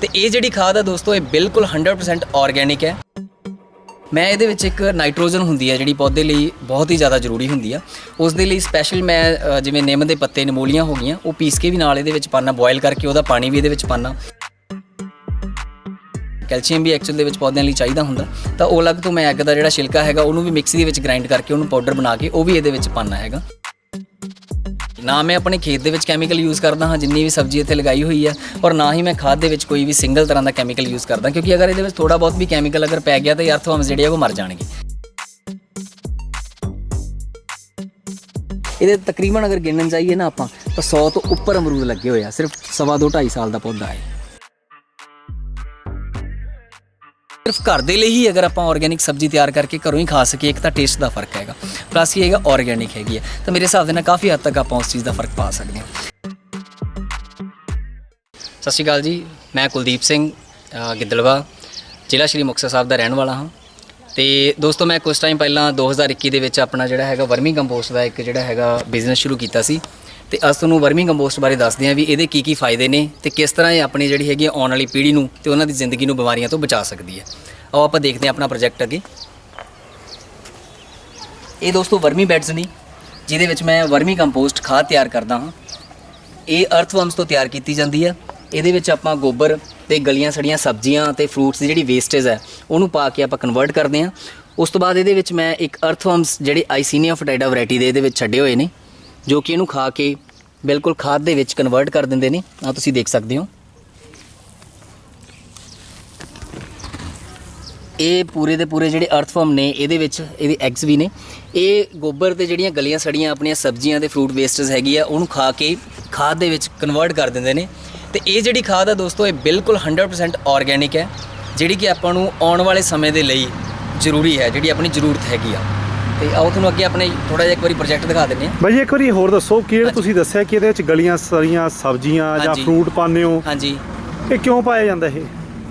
ਤੇ ਇਹ ਜਿਹੜੀ ਖਾਦ ਆ ਦੋਸਤੋ, ਇਹ ਬਿਲਕੁਲ 100% ਆਰਗੇਨਿਕ ਹੈ। ਮੈਂ ਇਹਦੇ ਵਿੱਚ ਇੱਕ ਨਾਈਟ੍ਰੋਜਨ ਹੁੰਦੀ ਹੈ ਜਿਹੜੀ ਪੌਦੇ ਲਈ ਬਹੁਤ ਹੀ ਜ਼ਿਆਦਾ ਜ਼ਰੂਰੀ ਹੁੰਦੀ ਆ। ਉਸ ਦੇ ਲਈ ਸਪੈਸ਼ਲ ਮੈਂ ਜਿਵੇਂ ਨਿੰਮ ਦੇ ਪੱਤੇ, ਨਮੂਲੀਆਂ ਹੋ ਗਈਆਂ, ਉਹ ਪੀਸ ਕੇ ਵੀ ਨਾਲ ਇਹਦੇ ਵਿੱਚ ਪਾਣਾ ਬੋਇਲ ਕਰਕੇ ਉਹਦਾ ਪਾਣੀ ਵੀ ਇਹਦੇ ਵਿੱਚ ਪਾਣਾ ਕੈਲਸ਼ੀਅਮ ਵੀ ਐਕਚੁਅਲ ਦੇ ਵਿੱਚ ਪੌਦਿਆਂ ਲਈ ਚਾਹੀਦਾ ਹੁੰਦਾ। ਤਾਂ ਉਹ ਅਲੱਗ ਤੋਂ ਮੈਂ ਐਗ ਦਾ ਜਿਹੜਾ ਛਿਲਕਾ ਹੈਗਾ, ਉਹਨੂੰ ਵੀ ਮਿਕਸੀ ਦੇ ਵਿੱਚ ਗ੍ਰਾਈਂਡ ਕਰਕੇ ਉਹਨੂੰ ਪਾਊਡਰ ਬਣਾ ਕੇ ਉਹ ਵੀ ਇਹਦੇ ਵਿੱਚ ਪਾਣਾ ਹੈਗਾ। ਨਾ ਮੈਂ ਆਪਣੇ ਖੇਤ ਦੇ ਵਿੱਚ ਕੈਮੀਕਲ ਯੂਜ਼ ਕਰਦਾ ਹਾਂ, ਜਿੰਨੀ ਵੀ ਸਬਜ਼ੀ ਇੱਥੇ ਲਗਾਈ ਹੋਈ ਹੈ ਔਰ ਨਾ ਹੀ ਮੈਂ ਖਾਦ ਦੇ ਵਿੱਚ ਕੋਈ ਵੀ ਸਿੰਗਲ ਤਰ੍ਹਾਂ ਦਾ ਕੈਮੀਕਲ ਯੂਜ਼ ਕਰਦਾ, ਕਿਉਂਕਿ ਅਗਰ ਇਹਦੇ ਵਿੱਚ ਥੋੜਾ ਬਹੁਤ ਵੀ ਕੈਮੀਕਲ ਅਗਰ ਪੈ ਗਿਆ ਤਾਂ ਇਹ ਅਰਥਵਰਮਸ ਜਿਹੜੇ ਆ ਉਹ ਮਰ ਜਾਣਗੇ। ਇਹਦੇ ਤਕਰੀਬਨ ਅਗਰ ਗਿਣਨ ਜਾਈਏ ਨਾ ਆਪਾਂ, ਤਾਂ 100 ਤੋਂ ਉੱਪਰ ਅਮਰੂਦ ਲੱਗੇ ਹੋਏ ਆ, ਸਿਰਫ ਸਵਾ ਦੋ 2.5 ਸਾਲ ਦਾ ਪੌਦਾ ਹੈ। ਸਿਰਫ ਘਰ ਦੇ ਲਈ ਹੀ ਅਗਰ ਆਪਾਂ ਆਰਗੇਨਿਕ ਸਬਜ਼ੀ ਤਿਆਰ ਕਰਕੇ ਘਰੋਂ ਹੀ ਖਾ ਸਕੀਏ, ਇੱਕ ਤਾਂ ਟੇਸਟ ਦਾ ਫ਼ਰਕ ਹੈਗਾ। ਪਲੱਸ ਇਹ ਹੈਗਾ ਆਰਗੇਨਿਕ ਹੈਗੀ ਹੈ। ਤਾਂ ਮੇਰੇ ਹਿਸਾਬ ਦੇ ਨਾਲ ਕਾਫੀ ਹੱਦ ਤੱਕ ਆਪਾਂ ਉਸ ਚੀਜ਼ ਦਾ ਫ਼ਰਕ ਪਾ ਸਕਦੇ ਹਾਂ। ਸਤਿ ਸ਼੍ਰੀ ਅਕਾਲ ਜੀ। ਮੈਂ ਕੁਲਦੀਪ ਸਿੰਘ ਗਿੱਦਲਵਾ ਜ਼ਿਲ੍ਹਾ ਸ਼੍ਰੀ ਮੁਕਤਸਰ ਸਾਹਿਬ ਦਾ ਰਹਿਣ ਵਾਲਾ ਹਾਂ। ਤੇ ਦੋਸਤੋ, ਮੈਂ ਕੁਝ ਟਾਈਮ ਪਹਿਲਾਂ 2021 ਦੇ ਵਿੱਚ ਆਪਣਾ ਜਿਹੜਾ ਹੈਗਾ ਵਰਮੀ ਕੰਪੋਸਟ ਦਾ ਇੱਕ ਜਿਹੜਾ ਹੈਗਾ ਬਿਜ਼ਨਸ ਸ਼ੁਰੂ ਕੀਤਾ ਸੀ। ਤੇ ਅੱਜ ਤੁਹਾਨੂੰ ਵਰਮੀ ਕੰਪੋਸਟ ਬਾਰੇ ਦੱਸਦੇ ਹਾਂ ਵੀ ਇਹਦੇ ਕੀ ਕੀ ਫਾਇਦੇ ਨੇ ਤੇ ਕਿਸ ਤਰ੍ਹਾਂ ਇਹ ਆਪਣੀ ਜਿਹੜੀ ਹੈਗੀ ਆਉਣ ਵਾਲੀ ਪੀੜ੍ਹੀ ਨੂੰ ਤੇ ਉਹਨਾਂ ਦੀ ਜ਼ਿੰਦਗੀ ਨੂੰ ਬਿਮਾਰੀਆਂ ਤੋਂ ਬਚਾ ਸਕਦੀ ਹੈ। ਆਓ ਆਪਾਂ ਦੇਖਦੇ ਹਾਂ ਆਪਣਾ ਪ੍ਰੋਜੈਕਟ ਅੱਗੇ। ਇਹ ਦੋਸਤੋ ਵਰਮੀ ਬੈਡਸ ਨੇ, ਜਿਹਦੇ ਵਿੱਚ ਮੈਂ ਵਰਮੀ ਕੰਪੋਸਟ ਖਾਦ ਤਿਆਰ ਕਰਦਾ ਹਾਂ। ਇਹ ਅਰਥਵਰਮਸ ਤੋਂ ਤਿਆਰ ਕੀਤੀ ਜਾਂਦੀ ਹੈ। ਇਹਦੇ ਵਿੱਚ ਆਪਾਂ ਗੋਬਰ ਤੇ ਗਲੀਆਂ ਸੜੀਆਂ ਸਬਜ਼ੀਆਂ ਤੇ ਫਰੂਟਸ ਦੀ ਜਿਹੜੀ ਵੇਸਟੇਜ ਹੈ, ਉਹਨੂੰ ਪਾ ਕੇ ਆਪਾਂ ਕਨਵਰਟ ਕਰਦੇ ਹਾਂ। ਉਸ ਤੋਂ ਬਾਅਦ ਇਹਦੇ ਵਿੱਚ ਮੈਂ ਇੱਕ ਅਰਥਵਰਮਸ ਜਿਹੜੇ ਆਈਸੀਨੀਆ ਫਟਾਈਡਾ ਵੈਰਾਈਟੀ ਦੇ ਇਹਦੇ ਵਿੱਚ ਛੱਡੇ ਹੋਏ ਨੇ। ਜੋ ਕਿ ਇਹਨੂੰ ਖਾ ਕੇ ਬਿਲਕੁਲ ਖਾਦ ਦੇ ਵਿੱਚ ਕਨਵਰਟ ਕਰ ਦਿੰਦੇ ਨੇ। ਆ ਤੁਸੀਂ ਦੇਖ ਸਕਦੇ ਹੋ। ਇਹ ਪੂਰੇ ਦੇ ਪੂਰੇ ਜਿਹੜੇ ਅਰਥਫਾਰਮ ਨੇ, ਇਹਦੇ ਵਿੱਚ ਇਹਦੇ ਐਗਸ ਵੀ ਨੇ। ਇਹ ਗੋਬਰ ਤੇ ਜਿਹੜੀਆਂ ਗਲੀਆਂ ਸੜੀਆਂ ਆਪਣੀਆਂ ਸਬਜ਼ੀਆਂ ਤੇ ਫਰੂਟ ਵੇਸਟਸ ਹੈਗੀ ਆ, ਉਹਨੂੰ ਖਾ ਕੇ ਖਾਦ ਦੇ ਵਿੱਚ ਕਨਵਰਟ ਕਰ ਦਿੰਦੇ ਨੇ। ਤੇ ਇਹ ਜਿਹੜੀ ਖਾਦ ਆ ਦੋਸਤੋ, ਇਹ ਬਿਲਕੁਲ 100% ਆਰਗੇਨਿਕ ਹੈ, ਜਿਹੜੀ ਕਿ ਆਪਾਂ ਨੂੰ ਆਉਣ ਵਾਲੇ ਸਮੇਂ ਦੇ ਲਈ ਜ਼ਰੂਰੀ ਹੈ, ਜਿਹੜੀ ਆਪਣੀ ਜ਼ਰੂਰਤ ਹੈਗੀ ਆ। ਤੇ ਆਓ ਤੁਹਾਨੂੰ ਅੱਗੇ ਆਪਣੇ ਥੋੜਾ ਜਿਹਾ ਇੱਕ ਵਾਰੀ ਪ੍ਰੋਜੈਕਟ ਦਿਖਾ ਦਿੰਦੇ ਆ ਬਾਈ ਜੀ, ਇੱਕ ਵਾਰੀ ਹੋਰ ਦੱਸੋ ਕਿ ਜਿਹੜਾ। ਤੁਸੀਂ ਦੱਸਿਆ ਕਿ ਇਹਦੇ ਵਿੱਚ ਗਲੀਆਂ ਸਰੀਆਂ ਸਬਜ਼ੀਆਂ ਜਾਂ ਹਾਂਜੀ। ਫਰੂਟ ਪਾਉਂਦੇ ਹੋ? ਹਾਂਜੀ। ਇਹ ਕਿਉਂ ਪਾਇਆ ਜਾਂਦਾ ਇਹ?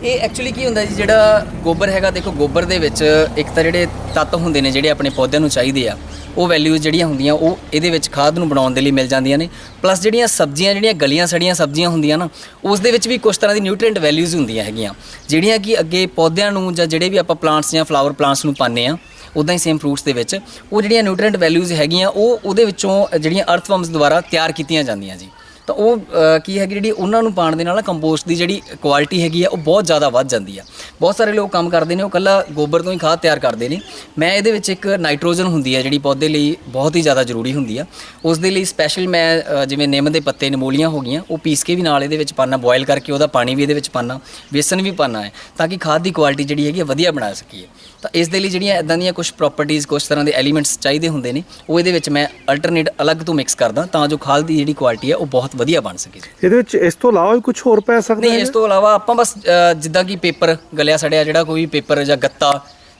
ਇਹ ਐਕਚੁਅਲੀ ਕੀ ਹੁੰਦਾ ਜੀ ਜਿਹੜਾ ਗੋਬਰ ਹੈਗਾ ਦੇਖੋ ਗੋਬਰ ਦੇ ਵਿੱਚ ਇੱਕ ਤਾਂ ਜਿਹੜੇ ਤੱਤ ਹੁੰਦੇ ਨੇ ਜਿਹੜੇ ਆਪਣੇ ਪੌਦਿਆਂ ਨੂੰ ਚਾਹੀਦੇ ਆ ਉਹ ਵੈਲਿਊਜ਼ ਜਿਹੜੀਆਂ ਹੁੰਦੀਆਂ ਉਹ ਇਹਦੇ ਵਿੱਚ ਖਾਦ ਨੂੰ ਬਣਾਉਣ ਦੇ ਲਈ ਮਿਲ ਜਾਂਦੀਆਂ ਨੇ। ਪਲੱਸ ਜਿਹੜੀਆਂ ਸਬਜ਼ੀਆਂ ਜਿਹੜੀਆਂ ਗਲੀਆਂ ਸੜੀਆਂ ਸਬਜ਼ੀਆਂ ਹੁੰਦੀਆਂ ਨਾ ਉਸ ਦੇ ਵਿੱਚ ਵੀ ਕੁਝ ਤਰ੍ਹਾਂ ਦੀ ਨਿਊਟ੍ਰੀਐਂਟ ਵੈਲਿਊਜ਼ ਹੁੰਦੀਆਂ ਹੈਗੀਆਂ ਜਿਹੜੀਆਂ ਕਿ ਅੱਗੇ ਪੌਦਿਆਂ ਨੂੰ ਜਾਂ ਜਿਹੜੇ ਵੀ ਆਪਾਂ ਪਲਾਂਟਸ ਜਾਂ ਫਲਾਵਰ ਪਲਾਂਟਸ ਨੂੰ ਪਾਉਂਦੇ ਆ ਉਦਾਂ ਹੀ ਸੇਮ ਫਰੂਟਸ ਦੇ ਵਿੱਚ। ਉਹ ਜਿਹੜੀਆਂ ਨਿਊਟ੍ਰੀਐਂਟ ਵੈਲਿਊਜ਼ ਹੈਗੀਆਂ, ਉਹ ਉਹਦੇ ਵਿੱਚੋਂ ਜਿਹੜੀਆਂ ਅਰਥਵਰਮਸ ਦੁਆਰਾ ਤਿਆਰ ਕੀਤੀਆਂ ਜਾਂਦੀਆਂ ਜੀ। ਤਾਂ ਉਹ ਕੀ ਹੈਗੀ ਜਿਹੜੀ ਉਹਨਾਂ ਨੂੰ ਪਾਣ ਦੇ ਨਾਲ ਕੰਪੋਸਟ ਦੀ ਜਿਹੜੀ ਕੁਆਲਿਟੀ ਹੈਗੀ ਆ, ਉਹ ਬਹੁਤ ਜ਼ਿਆਦਾ ਵੱਧ ਜਾਂਦੀ ਆ। ਬਹੁਤ ਸਾਰੇ ਲੋਕ ਕੰਮ ਕਰਦੇ ਨੇ, ਉਹ ਕੱਲਾ ਗੋਬਰ ਤੋਂ ਹੀ ਖਾਦ ਤਿਆਰ ਕਰਦੇ ਨੇ। ਮੈਂ ਇਹਦੇ ਵਿੱਚ ਇੱਕ ਨਾਈਟ੍ਰੋਜਨ ਹੁੰਦੀ ਆ, ਜਿਹੜੀ ਪੌਦੇ ਲਈ ਬਹੁਤ ਹੀ ਜ਼ਿਆਦਾ ਜ਼ਰੂਰੀ ਹੁੰਦੀ ਆ। ਉਸ ਦੇ ਲਈ ਸਪੈਸ਼ਲ ਮੈਂ ਜਿਵੇਂ ਨਿੰਮ ਦੇ ਪੱਤੇ, ਨਮੂਲੀਆਂ ਹੋ ਗਈਆਂ, ਉਹ ਪੀਸ ਕੇ ਵੀ ਨਾਲ ਇਹਦੇ ਵਿੱਚ ਪਾਣਾ ਬੋਇਲ ਕਰਕੇ ਉਹਦਾ ਪਾਣੀ ਵੀ ਇਹਦੇ ਵਿੱਚ ਪਾਣਾ ਵੇਸਨ ਵੀ ਪਾਣਾ ਹੈ, ਤਾਂ ਕਿ ਖਾਦ ਦੀ ਕੁਆਲਿਟੀ ਜਿਹੜੀ ਹੈਗੀ ਆ, ਵਧੀਆ ਬਣਾ ਸਕੀਏ। ਤਾਂ ਇਸ ਦੇ ਲਈ ਜਿਹੜੀਆਂ ਇਦਾਂ ਦੀਆਂ ਕੁਝ ਪ੍ਰਾਪਰਟੀਆਂ ਕੁਝ ਤਰ੍ਹਾਂ ਦੇ ਐਲੀਮੈਂਟਸ ਚਾਹੀਦੇ ਹੁੰਦੇ ਨੇ ਉਹ ਇਹਦੇ ਵਿੱਚ ਮੈਂ ਅਲਟਰਨੇਟ ਅਲੱਗ ਤੋਂ ਮਿਕਸ ਕਰਦਾ ਤਾਂ ਜੋ ਖਾਦ ਦੀ ਜਿਹੜੀ ਕੁਆਲਿਟੀ ਹੈ ਉਹ ਬਹੁਤ ਵਧੀਆ ਬਣ ਸਕੇ। ਇਹਦੇ ਵਿੱਚ ਇਸ ਤੋਂ ਇਲਾਵਾ ਵੀ ਕੁਝ ਹੋਰ ਪੈ ਸਕਦਾ ਨਹੀਂ ਇਸ ਤੋਂ ਇਲਾਵਾ ਆਪਾਂ ਬਸ ਜਿੱਦਾਂ ਕਿ ਪੇਪਰ ਗਲਿਆ ਸੜਿਆ ਜਿਹੜਾ ਕੋਈ ਪੇਪਰ ਜਾਂ ਗੱਤਾ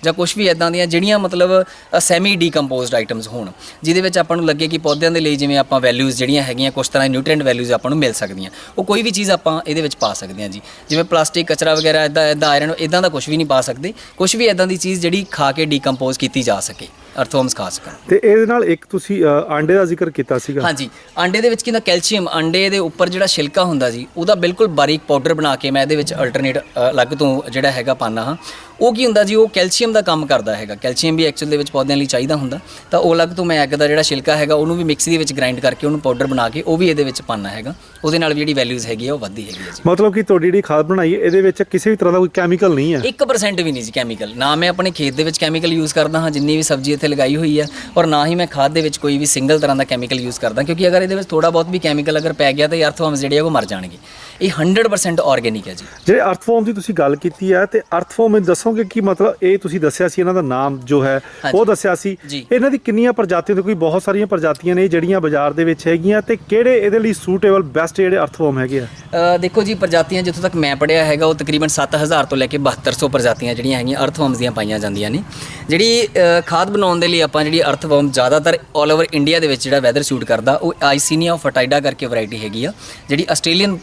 ਜਾਂ ਕੁਝ ਵੀ ਇਦਾਂ ਦੀਆਂ ਜਿਹੜੀਆਂ ਮਤਲਬ ਸੈਮੀ ਡੀਕੰਪੋਜ਼ਡ ਆਈਟਮਸ ਹੋਣ ਜਿਹਦੇ ਵਿੱਚ ਆਪਾਂ ਨੂੰ ਲੱਗੇ ਕਿ ਪੌਦਿਆਂ ਦੇ ਲਈ ਜਿਵੇਂ ਆਪਾਂ ਵੈਲਿਊਜ਼ ਜਿਹੜੀਆਂ ਹੈਗੀਆਂ ਕੁਝ ਤਰ੍ਹਾਂ ਦੀ ਨਿਊਟ੍ਰੀਐਂਟ ਵੈਲਿਊਜ਼ ਆਪਾਂ ਨੂੰ ਮਿਲ ਸਕਦੀਆਂ। ਉਹ ਕੋਈ ਵੀ ਚੀਜ਼ ਆਪਾਂ ਇਹਦੇ ਵਿੱਚ ਪਾ ਸਕਦੇ ਹਾਂ ਜੀ। ਜਿਵੇਂ ਪਲਾਸਟਿਕ ਕਚਰਾ ਵਗੈਰਾ ਇਦਾਂ ਇਦਾਂ ਆਇਰਨ ਇਦਾਂ ਦਾ ਕੁਝ ਵੀ ਨਹੀਂ ਪਾ ਸਕਦੇ। ਕੁਝ ਵੀ ਇਦਾਂ ਦੀ ਚੀਜ਼ ਜਿਹੜੀ ਖਾ ਕੇ ਡੀਕੰਪੋਜ਼ ਕੀਤੀ ਜਾ ਸਕੇ ਅਰਥਵਰਮਸ ਖਾ ਸਕਣ। ਤੇ ਇਹਦੇ ਨਾਲ ਇੱਕ ਤੁਸੀਂ ਆਂਡੇ ਦਾ ਜ਼ਿਕਰ ਕੀਤਾ ਸੀਗਾ। ਹਾਂਜੀ ਆਂਡੇ ਦੇ ਵਿੱਚ ਕੀ ਹੁੰਦਾ ਕੈਲਸ਼ੀਅਮ ਆਂਡੇ ਦੇ ਉੱਪਰ ਜਿਹੜਾ ਛਿਲਕਾ ਹੁੰਦਾ ਜੀ ਉਹਦਾ ਬਿਲਕੁਲ ਬਾਰੀਕ ਪਾਊਡਰ ਬਣਾ ਕੇ ਮੈਂ ਇਹਦੇ ਵਿੱਚ ਅਲਟਰਨੇਟ ਅਲੱਗ ਤੋਂ ਜਿਹੜਾ ਹੈਗਾ ਪਾਣਾ ਹਾਂ। ਉਹ ਕੀ ਹੁੰਦਾ ਜੀ ਉਹ ਕੈਲਸ਼ੀਅਮ ਦਾ ਕੰਮ ਕਰਦਾ ਹੈਗਾ। ਕੈਲਸ਼ੀਅਮ ਵੀ ਐਕਚੁਅਲ ਦੇ ਵਿੱਚ ਪੌਦਿਆਂ ਲਈ ਚਾਹੀਦਾ ਹੁੰਦਾ। ਤਾਂ ਉਹ ਅਲੱਗ ਤੋਂ ਮੈਂ ਐਗ ਦਾ ਜਿਹੜਾ ਛਿਲਕਾ ਹੈਗਾ ਉਹਨੂੰ ਵੀ ਮਿਕਸੀ ਦੇ ਵਿੱਚ ਗ੍ਰਾਈਂਡ ਕਰਕੇ ਉਹਨੂੰ ਪਾਊਡਰ ਬਣਾ ਕੇ ਉਹ ਵੀ ਇਹਦੇ ਵਿੱਚ ਪਾਣਾ ਹੈਗਾ। ਉਹਦੇ ਨਾਲ ਵੀ ਜਿਹੜੀ ਵੈਲਿਊਜ਼ ਹੈਗੀ ਆ ਉਹ ਵੱਧਦੀ ਹੈਗੀ ਹੈ ਜੀ। ਮਤਲਬ ਕਿ ਤੁਹਾਡੀ ਜਿਹੜੀ ਖਾਦ ਬਣਾਈ ਹੈ ਇਹਦੇ ਵਿੱਚ ਕਿਸੇ ਵੀ ਤਰ੍ਹਾਂ ਦਾ ਕੋਈ ਕੈਮੀਕਲ ਨਹੀਂ ਹੈ? 1% ਵੀ ਨਹੀਂ ਜੀ ਕੈਮੀਕਲ ਨਾ ਮੈਂ ਆਪਣੇ ਖੇਤ ਦੇ ਵਿੱਚ ਕੈਮੀਕਲ ਯੂਜ਼ ਕਰਦਾ ਹਾਂ ਜਿੰਨੀ ਵੀ ਸਬਜ਼ੀ ਇੱਥੇ ਲਗਾਈ ਹੋਈ ਹੈ ਔਰ ਨਾ ਹੀ ਮੈਂ ਖਾਦ ਦੇ ਵਿੱਚ ਕੋਈ ਵੀ ਸਿੰਗਲ ਤਰ੍ਹਾਂ ਦਾ ਕੈਮੀਕਲ ਯੂਜ਼ ਕਰਦਾ ਕਿਉਂਕਿ ਅਗਰ ਇਹਦੇ ਵਿੱਚ ਥੋੜਾ ਬਹੁਤ ਵੀ ਕੈਮੀਕਲ ਅਗਰ ਪੈ ਗਿਆ ਤਾਂ ਇਹ ਅਰਥਵਰਮਸ ਜਿਹੜੇ ਆ ਉਹ ਮਰ ਜਾਣਗੇ। ਇਹ 100% ਆਰਗੇਨਿਕ ਹੈ ਜੀ ਜਿਹੜੇ ਅਰਥਫਾਰਮ ਦੀ ਤੁਸੀਂ ਗੱਲ ਕੀਤੀ ਹੈ ਤੇ ਅਰਥਫਾਰਮ ਮੈਨੂੰ ਦੱਸੋਗੇ ਕਿ ਮਤਲਬ ਇਹ ਤੁਸੀਂ ਦੱਸਿਆ ਸੀ ਇਹਨਾਂ ਦਾ ਨਾਮ ਜੋ ਹੈ। ਉਹ ਦੱਸਿਆ ਸੀ। ਇਹਨਾਂ ਦੀ ਕਿੰਨੀਆਂ ਪ੍ਰਜਾਤੀਆਂ ਕੋਈ ਬਹੁਤ ਸਾਰੀਆਂ ਪ੍ਰਜਾਤੀਆਂ ਨੇ ਜਿਹੜੀਆਂ ਬਾਜ਼ਾਰ ਦੇ ਵਿੱਚ ਹੈਗੀਆਂ ਤੇ ਕਿਹੜੇ ਇਹਦੇ ਲਈ ਸੂਟੇਬਲ ਬੈਸਟ ਜਿਹੜੇ ਅਰਥਫਾਰਮ ਹੈਗੇ ਆ ਦੇਖੋ ਜੀ ਪ੍ਰਜਾਤੀਆਂ ਜਿੱਥੋਂ ਤੱਕ ਮੈਂ ਪੜਿਆ ਹੈਗਾ ਉਹ ਤਕਰੀਬਨ 7000 ਤੋਂ ਲੈ ਕੇ 7200 ਪ੍ਰਜਾਤੀਆਂ ਜਿਹੜੀਆਂ ਹੈਗੀਆਂ ਅਰਥਵਰਮਸ ਦੀਆਂ ਪਾਈਆਂ ਜਾਂਦੀਆਂ ਨੇ ਜਿਹੜੀ ਖਾਦ ਬਣਾਉਣ ਦੇ ਲਈ ਆਪਾਂ ਜਿਹੜੀ ਅਰਥਵਰਮ ਜ਼ਿਆਦਾਤਰ 올 ਓਵਰ ਇੰਡੀਆ ਦੇ ਵਿੱਚ ਜਿਹੜਾ ਵੈਦਰ ਸੂਟ ਕਰਦਾ ਉਹ ਆਈਸੀਨੀਆ ਫਟਾਈਡਾ ਕਰਕੇ ਵੈਰਾਈਟੀ ਹੈਗੀ ਆ ਜਿਹੜੀ ਆਸਟ੍ਰੇਲੀਅਨ